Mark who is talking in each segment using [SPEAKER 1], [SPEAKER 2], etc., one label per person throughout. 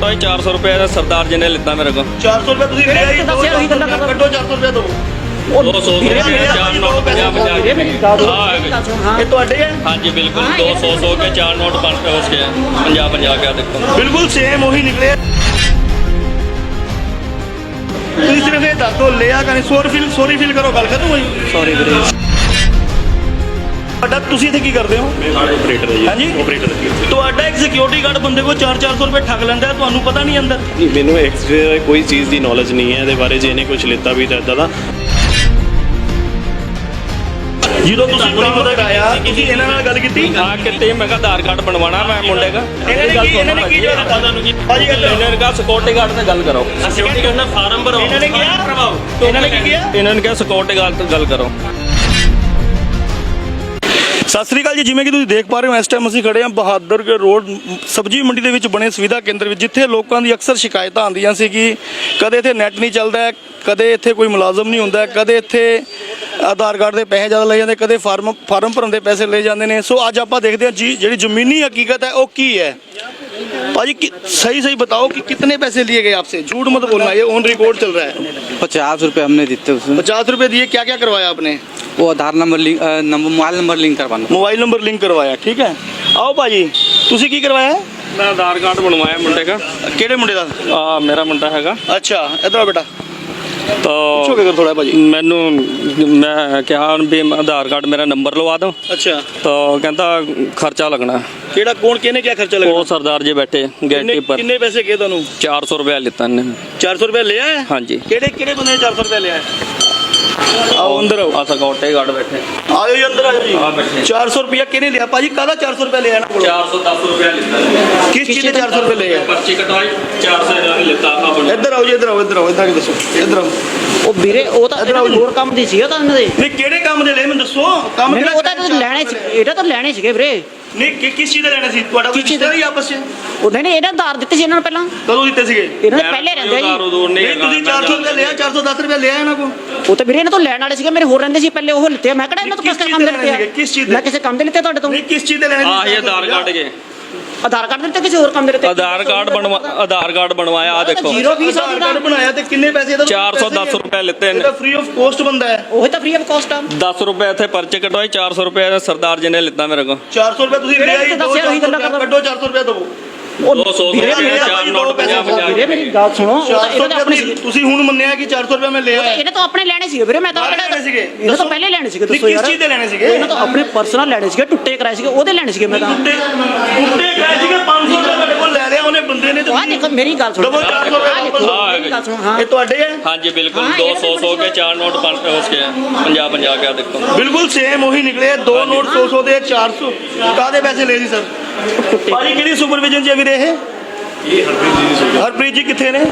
[SPEAKER 1] ਤਾਂ ਇਹ 400 ਸਰਦਾਰ ਜੀ ਨੇ ਲਿੱਤਾ
[SPEAKER 2] ਤੁਸੀਂ ਕਿਹਾ ਹੀ 400 ਰੁਪਏ ਦੋ।
[SPEAKER 1] 200 ਰੁਪਏ
[SPEAKER 2] ਬਿਲਕੁਲ। ਸੇਮ ਉਹੀ ਨਿਕਲੇ ਤੁਸੀਂ ਸਿਰਫ ਇਹ ਦੱਸ ਲਿਆ ਕਰੇ ਸੋਰੀ ਫੀਲ ਸੋਰੀ ਫੀਲ ਕਰੋ ਗੱਲ ਖਤਮ ਹੋਈ।
[SPEAKER 3] ਵੀਰੇ।
[SPEAKER 2] ਤੁਹਾਡਾ ਤੁਸੀਂ ਇੱਥੇ ਕੀ ਕਰਦੇ ਹੋ?
[SPEAKER 4] ਨਾਲ ਆਪਰੇਟਰ ਹੈ ਜੀ।
[SPEAKER 2] ਹਾਂਜੀ?
[SPEAKER 4] ਆਪਰੇਟਰ ਹੈ ਜੀ।
[SPEAKER 2] ਤੁਹਾਡਾ ਇੱਕ ਸਿਕਿਉਰਿਟੀ ਗਾਰਡ ਬੰਦੇ ਕੋਲ 4-400 ਰੁਪਏ ਠੱਗ ਲੈਂਦਾ ਹੈ, ਤੁਹਾਨੂੰ ਪਤਾ ਨਹੀਂ ਅੰਦਰ।
[SPEAKER 4] ਨਹੀਂ ਮੈਨੂੰ ਐਕਸਟਰਾ ਕੋਈ ਚੀਜ਼ ਦੀ ਨੌਲੇਜ ਨਹੀਂ ਹੈ ਇਹਦੇ ਬਾਰੇ ਜੇ ਇਹਨੇ ਕੁਝ ਲਿੱਤਾ ਵੀ ਤਾਂ ਇਦਾਂ ਦਾ।
[SPEAKER 2] ਜਦੋਂ ਤੁਸੀਂ ਕੰਮ ਦਾ ਕਰਾਇਆ ਤੁਸੀਂ ਇਹਨਾਂ ਨਾਲ ਗੱਲ ਕੀਤੀ?
[SPEAKER 1] ਆ ਕਿਤੇ ਮੈਂ ਕਿਹਾ ਆਧਾਰ ਕਾਰਡ ਬਣਵਾਣਾ ਮੈਂ ਮੁੰਡੇ ਦਾ।
[SPEAKER 2] ਇਹਨਾਂ ਨੇ ਕੀ ਇਹਨਾਂ ਨੇ ਕੀ ਭਾਜੀ ਇਹਨਾਂ
[SPEAKER 1] ਨੇ ਕਿਹਾ ਸਿਕਿਉਰਿਟੀ ਗਾਰਡ ਨਾਲ ਗੱਲ ਕਰੋ। ਸਿਕਿਉਰਿਟੀ ਗਾਰਡ ਨਾਲ ਫਾਰਮ ਭਰਾਓ
[SPEAKER 2] ਇਹਨਾਂ ਨੇ ਕਿਹਾ ਇਹਨਾਂ ਨੇ ਕੀ ਕਿਹਾ?
[SPEAKER 1] ਇਹਨਾਂ ਨੇ ਕਿਹਾ ਸਿਕਿਉਰਿਟੀ ਗਾਰਡ ਨਾਲ ਗੱਲ ਕਰੋ।
[SPEAKER 2] ਸਤਿ ਸ੍ਰੀ ਅਕਾਲ ਜੀ, ਜਿਵੇਂ ਕਿ ਤੁਸੀਂ ਦੇਖ ਪਾ ਰਹੇ ਹੋ, ਇਸ ਟਾਈਮ ਅਸੀਂ ਖੜੇ ਹਾਂ ਬਹਾਦਰ ਰੋਡ, ਸਬਜ਼ੀ ਮੰਡੀ ਦੇ ਵਿੱਚ ਬਣੇ ਸੁਵਿਧਾ ਕੇਂਦਰ ਵਿੱਚ, ਜਿੱਥੇ ਲੋਕਾਂ ਦੀ ਅਕਸਰ ਸ਼ਿਕਾਇਤਾਂ ਆਉਂਦੀਆਂ ਸੀ ਕਿ ਕਦੇ ਇੱਥੇ ਨੈਟ ਨਹੀਂ ਚੱਲਦਾ ਕਦੇ ਇੱਥੇ ਕੋਈ ਮੁਲਾਜ਼ਮ ਨਹੀਂ ਹੁੰਦਾ ਕਦੇ ਇੱਥੇ ਆਧਾਰ ਕਾਰਡ ਦੇ ਪੈਸੇ ਜ਼ਿਆਦਾ ਲਏ ਜਾਂਦੇ, ਕਦੇ ਫਾਰਮ ਫਾਰਮ ਭਰਨ ਦੇ ਪੈਸੇ ਲਏ ਜਾਂਦੇ ਨੇ। ਸੋ ਅੱਜ ਆਪਾਂ ਦੇਖਦੇ ਹਾਂ ਜੀ, ਜਿਹੜੀ ਜ਼ਮੀਨੀ ਹਕੀਕਤ ਹੈ, ਉਹ ਕੀ ਹੈ? ਭਾਜੀ कि- सही सही बताओ कि कितने पैसे लिए गए आपसे झूठ मत बोलना ये ऑन रिकॉर्ड चल रहा है
[SPEAKER 5] पचास रुपये हमने देते उसमें
[SPEAKER 2] पचास रुपए दिए क्या क्या करवाया आपने
[SPEAKER 5] वो आधार नंबर लिंक अ, नंबर मोबाइल नंबर लिंक करवाना
[SPEAKER 2] मोबाइल नंबर लिंक करवाया ठीक है आओ भाजी ਤੁਸੀਂ ਕੀ ਕਰਵਾਇਆ ਹੈ?
[SPEAKER 1] मैं आधार कार्ड बनवाया मुंडे का
[SPEAKER 2] ਕਿਹੜੇ ਮੁੰਡੇ ਦਾ
[SPEAKER 1] आ, मेरा मुंडा हैगा
[SPEAKER 2] ਅੱਛਾ ਇਧਰ ਆ ਬੇਟਾ
[SPEAKER 1] तो
[SPEAKER 2] ਪੁੱਛੋਗੇ ਕਰ ਥੋੜਾ ਭਾਜੀ।
[SPEAKER 1] ਮੈਨੂੰ ਮੈਂ ਕਿਹਾ ਵੀ ਆਧਾਰ ਕਾਰਡ ਮੇਰਾ ਨੰਬਰ ਲਵਾ ਦਿਓ।
[SPEAKER 2] ਅੱਛਾ।
[SPEAKER 1] ਤਾਂ ਕਹਿੰਦਾ ਖਰਚਾ ਲੱਗਣਾ।
[SPEAKER 2] ਕਿਹੜਾ ਕੌਣ ਕਿਹਨੇ ਕਿਆ ਖਰਚਾ
[SPEAKER 1] ਉਹ ਸਰਦਾਰ ਜੀ ਬੈਠੇ ਗੇਟ
[SPEAKER 2] ਕਿੰਨੇ
[SPEAKER 1] ਪਰ
[SPEAKER 2] ਕਿੰਨੇ ਪੈਸੇ ਗਏ ਤੁਹਾਨੂੰ?
[SPEAKER 1] 400 ਰੁਪਏ ਲਿੱਤਾ ਇਹਨੇ।
[SPEAKER 2] 400 ਰੁਪਏ ਲਿਆ ਹੈ?
[SPEAKER 1] ਹਾਂਜੀ।
[SPEAKER 2] ਕਿਹੜੇ ਕਿਹੜੇ ਬੰਦੇ ਨੇ 400 ਰੁਪਏ ਲਿਆ ਹੈ? ਆਓ ਅੰਦਰ ਆਓ।
[SPEAKER 1] ਆ ਸਿਕਿਉਰਿਟੀ ਗਾਰਡ ਬੈਠੇ।
[SPEAKER 2] ਆਓ ਜੀ ਅੰਦਰ ਆਓ ਜੀ।
[SPEAKER 1] ਆ ਬੈਠੇ।
[SPEAKER 2] 400 ਰੁਪਏ ਕਿਹਨੇ ਲਿਆ? ਭਾਜੀ ਕਾਹਦਾ 400 ਰੁਪਏ ਲਿਆ ਇਹਨਾਂ ਕੋਲੋਂ?
[SPEAKER 1] 410 ਰੁਪਏ ਲਿੱਤਾ
[SPEAKER 2] ਕਿਸ ਚੀਜ਼ ਦੇ 400 ਰੁਪਏ ਲਏ ਆ
[SPEAKER 1] ਪਰਚੀ ਕਟਵਾਈ 400 ਇਹਨਾਂ ਨੇ ਲਿੱਤਾ ਆਪਣਾ
[SPEAKER 2] ਇੱਧਰ ਆਓ ਜੀ ਇੱਧਰ ਆਓ ਇੱਧਰ ਆਓ ਇੱਧਰ ਆ ਕੇ ਦੱਸੋ। ਇੱਧਰ ਆਓ।
[SPEAKER 3] ਉਹ ਵੀਰੇ ਉਹ ਤਾਂ ਇਹਨਾਂ ਦੇ ਹੋਰ ਕੰਮ ਦੀ ਸੀ ਉਹ ਤਾਂ ਇਹਨਾਂ ਦੇ।
[SPEAKER 2] ਨਹੀਂ ਕਿਹੜੇ ਕੰਮ ਦੇ ਲਏ ਮੈਨੂੰ ਦੱਸੋ? ਕੰਮ
[SPEAKER 3] ਮੈਨੂੰ ਉਹ ਤਾਂ ਲੈਣੇ ਸੀ ਇਹਦਾ ਤਾਂ ਲੈਣੇ ਸੀਗੇ ਵੀਰੇ।
[SPEAKER 2] ਨਹੀਂ ਕਿ- ਕਿਸ ਚੀਜ਼ ਦੇ ਲੈਣੇ ਸੀ? ਤੁਹਾਡਾ ਕੋਈ? ਰਿਸ਼ਤਾ ਨਹੀਂ ਆਪਸ ਚ
[SPEAKER 3] ਉਹ ਨਹੀਂ ਨਹੀਂ ਇਹਨਾਂ ਦਾਰ ਦਿੱਤੇ ਸੀ ਇਹਨਾਂ ਨੂੰ ਪਹਿਲਾਂ।
[SPEAKER 2] ਕਦੋਂ ਦਿੱਤੇ ਸੀਗੇ?
[SPEAKER 3] ਇਹਨਾਂ ਦੇ ਪਹਿਲੇ ਰਹਿੰਦੇ
[SPEAKER 1] ਉਧੂਰ ਨਹੀਂ
[SPEAKER 2] ਤੁਸੀਂ 400 ਰੁਪਏ ਲਿਆ 410 ਰੁਪਏ ਲਿਆ ਇਹਨਾਂ ਕੋਲ।
[SPEAKER 3] ਉਹ ਤਾਂ ਵੀਰੇ ਇਹਨਾਂ ਤੋਂ ਲੈਣ ਵਾਲੇ ਸੀਗੇ ਮੇਰੇ ਹੋਰ ਰਹਿੰਦੇ ਸੀ ਪਹਿਲੇ ਉਹ ਲਿੱਤੇ। ਮੈਂ ਕਿਹੜਾ ਇਹਨਾਂ ਤੋਂ
[SPEAKER 2] ਕਿਸ
[SPEAKER 3] ਕੰਮ ਦੇ ਲਿੱਤੇ
[SPEAKER 2] ਸੀਗੇ? ਕਿਸ ਚੀਜ਼
[SPEAKER 3] ਆ
[SPEAKER 2] ਦੇ?
[SPEAKER 3] ਮੈਂ ਕਿਸੇ ਕੰਮ ਦੇ ਲਿੱਤੇ ਤੁਹਾਡੇ ਤੋਂ?
[SPEAKER 2] ਨਹੀਂ ਕਿਸ ਚੀਜ਼ ਦੇ ਲੈਣੇ ਸੀ?
[SPEAKER 1] ਆ ਇਹ ਆਧਾਰ ਕਾਰਡ ਕੇ।
[SPEAKER 3] ਆਧਾਰ ਕਾਰਡ ਦੇ ਲਿੱਤੇ ਕਿਸੇ ਹੋਰ ਕੰਮ ਦੇ ਲਿੱਤੇ
[SPEAKER 1] ਆਧਾਰ ਕਾਰਡ ਬਣਵਾ ਆਧਾਰ ਕਾਰਡ ਬਣਵਾਇਆ ਆ ਦੇਖੋ।
[SPEAKER 3] ਜ਼ੀਰੋ ਫੀਸ ਆ
[SPEAKER 2] ਆਧਾਰ
[SPEAKER 3] ਉਹਦਾ
[SPEAKER 2] ਕਾਰਡ ਬਣਾਇਆ ਤੇ ਕਿੰਨੇ ਪੈਸੇ ਇਹਦਾ
[SPEAKER 1] 410 ਰੁਪਏ ਲਿੱਤੇ
[SPEAKER 2] ਇਹਦਾ
[SPEAKER 1] ਨੇ।
[SPEAKER 2] ਫ੍ਰੀ ਆਫ ਕੋਸਟ ਬੰਦਾ ਹੈ।
[SPEAKER 3] ਉਹ ਤਾਂ ਫ੍ਰੀ ਆਫ ਕਾਸਟ ਆ।
[SPEAKER 1] 10 ਰੁਪਏ ਇੱਥੇ ਪਰਚੇ ਕਟਵਾਈ 400 ਰੁਪਏ ਸਰਦਾਰ ਜੀ ਨੇ ਲਿੱਤਾ ਮੇਰੇ ਕੋਲ।
[SPEAKER 2] 400 ਰੁਪਏ ਤੁਸੀਂ ਲਿਆ ਹੀ
[SPEAKER 3] ਤਾਂ ਦੱਸਿਆ ਉਹੀ ਗੱਲਾਂ ਕਰਦਾ।
[SPEAKER 2] ਕੱਢੋ 400 ਰੁਪਏ ਦਵੋ।
[SPEAKER 3] ਉਹ
[SPEAKER 1] 200
[SPEAKER 3] ਵੀਰੇ
[SPEAKER 1] ਰੁਪਏ
[SPEAKER 3] ਮੇਰਾ-
[SPEAKER 1] ਚਾਰ ਨੋਟ 50 50
[SPEAKER 3] ਵੀਰੇ ਮੇਰੀ ਗੱਲ ਸੁਣੋ ਉਹ ਤਾਂ
[SPEAKER 2] 400
[SPEAKER 3] ਇਹਨਾਂ ਦੇ ਆਪਣੇ
[SPEAKER 2] ਰੁਪਏ
[SPEAKER 3] ਸੀਗੇ
[SPEAKER 2] ਤੁਸੀਂ ਹੁਣ ਮੰਨਿਆ ਕਿ 400 ਰੁਪਏ ਮੈਂ ਲਿਆ ਹੈ
[SPEAKER 3] ਇਹਨੇ ਤਾਂ ਆਪਣੇ ਲੈਣੇ ਸੀਗੇ ਵੀਰੇ ਮੈਂ ਤਾਂ
[SPEAKER 2] ਬਾਹਰ ਲੈਣੇ ਸੀਗੇ?
[SPEAKER 3] ਇਹਨਾਂ ਤੋਂ ਪਹਿਲੇ ਲੈਣੇ ਸੀਗੇ
[SPEAKER 2] ਨਹੀਂ,
[SPEAKER 3] ਦੱਸੋ
[SPEAKER 2] ਕਿਸ
[SPEAKER 3] ਯਾਰ
[SPEAKER 2] ਚੀਜ਼ ਦੇ ਲੈਣੇ ਸੀਗੇ?
[SPEAKER 3] ਇਹਨਾਂ ਤੋਂ ਆਪਣੇ ਪਰਸਨਲ ਲੈਣੇ ਸੀਗੇ ਟੁੱਟੇ ਕਰਾਏ ਸੀਗੇ ਉਹਦੇ ਲੈਣੇ ਸੀਗੇ ਮੈਂ ਤਾਂ
[SPEAKER 2] ਟੁੱਟੇ ਟੁੱਟੇ ਗਏ ਸੀਗੇ 500 ਰੁਪਏ ਤੁਹਾਡੇ ਕੋਲ ਲੈ ਲਿਆ ਉਹਨੇ
[SPEAKER 3] ਮੇਰੀ ਮੇਰੀ ਗੱਲ ਸੁਣੋ।
[SPEAKER 2] ਡਬਲ
[SPEAKER 3] ਹਾਂ
[SPEAKER 2] ਇਹ ਤੁਹਾਡੇ ਹੈ?
[SPEAKER 1] ਹਾਂਜੀ
[SPEAKER 3] ਬਿਲਕੁਲ।
[SPEAKER 1] 200 100 ਕੇ ਚਾਰ ਨੋਟ ਪੰਜ ਹੋ ਸਕੇ 50 50 ਕੇ ਦੇਖੋ।
[SPEAKER 2] ਬਿਲਕੁਲ ਸੇਮ ਉਹੀ ਨਿਕਲੇ ਦੋ ਨੋਟ 100 100 ਦੇ 400 ਕਾਦੇ ਪੈਸੇ ਲੈ ਜੀ ਸਰ? ਭਾਜੀ ਕਿਹੜੀ ਸੁਪਰਵਿਜ਼ਨ ਚ ਵੀ ਇਹ?
[SPEAKER 4] ਹਰਪ੍ਰੀਤ ਜੀ
[SPEAKER 2] ਹਰਪ੍ਰੀਤ ਜੀ ਕਿੱਥੇ ਨੇ?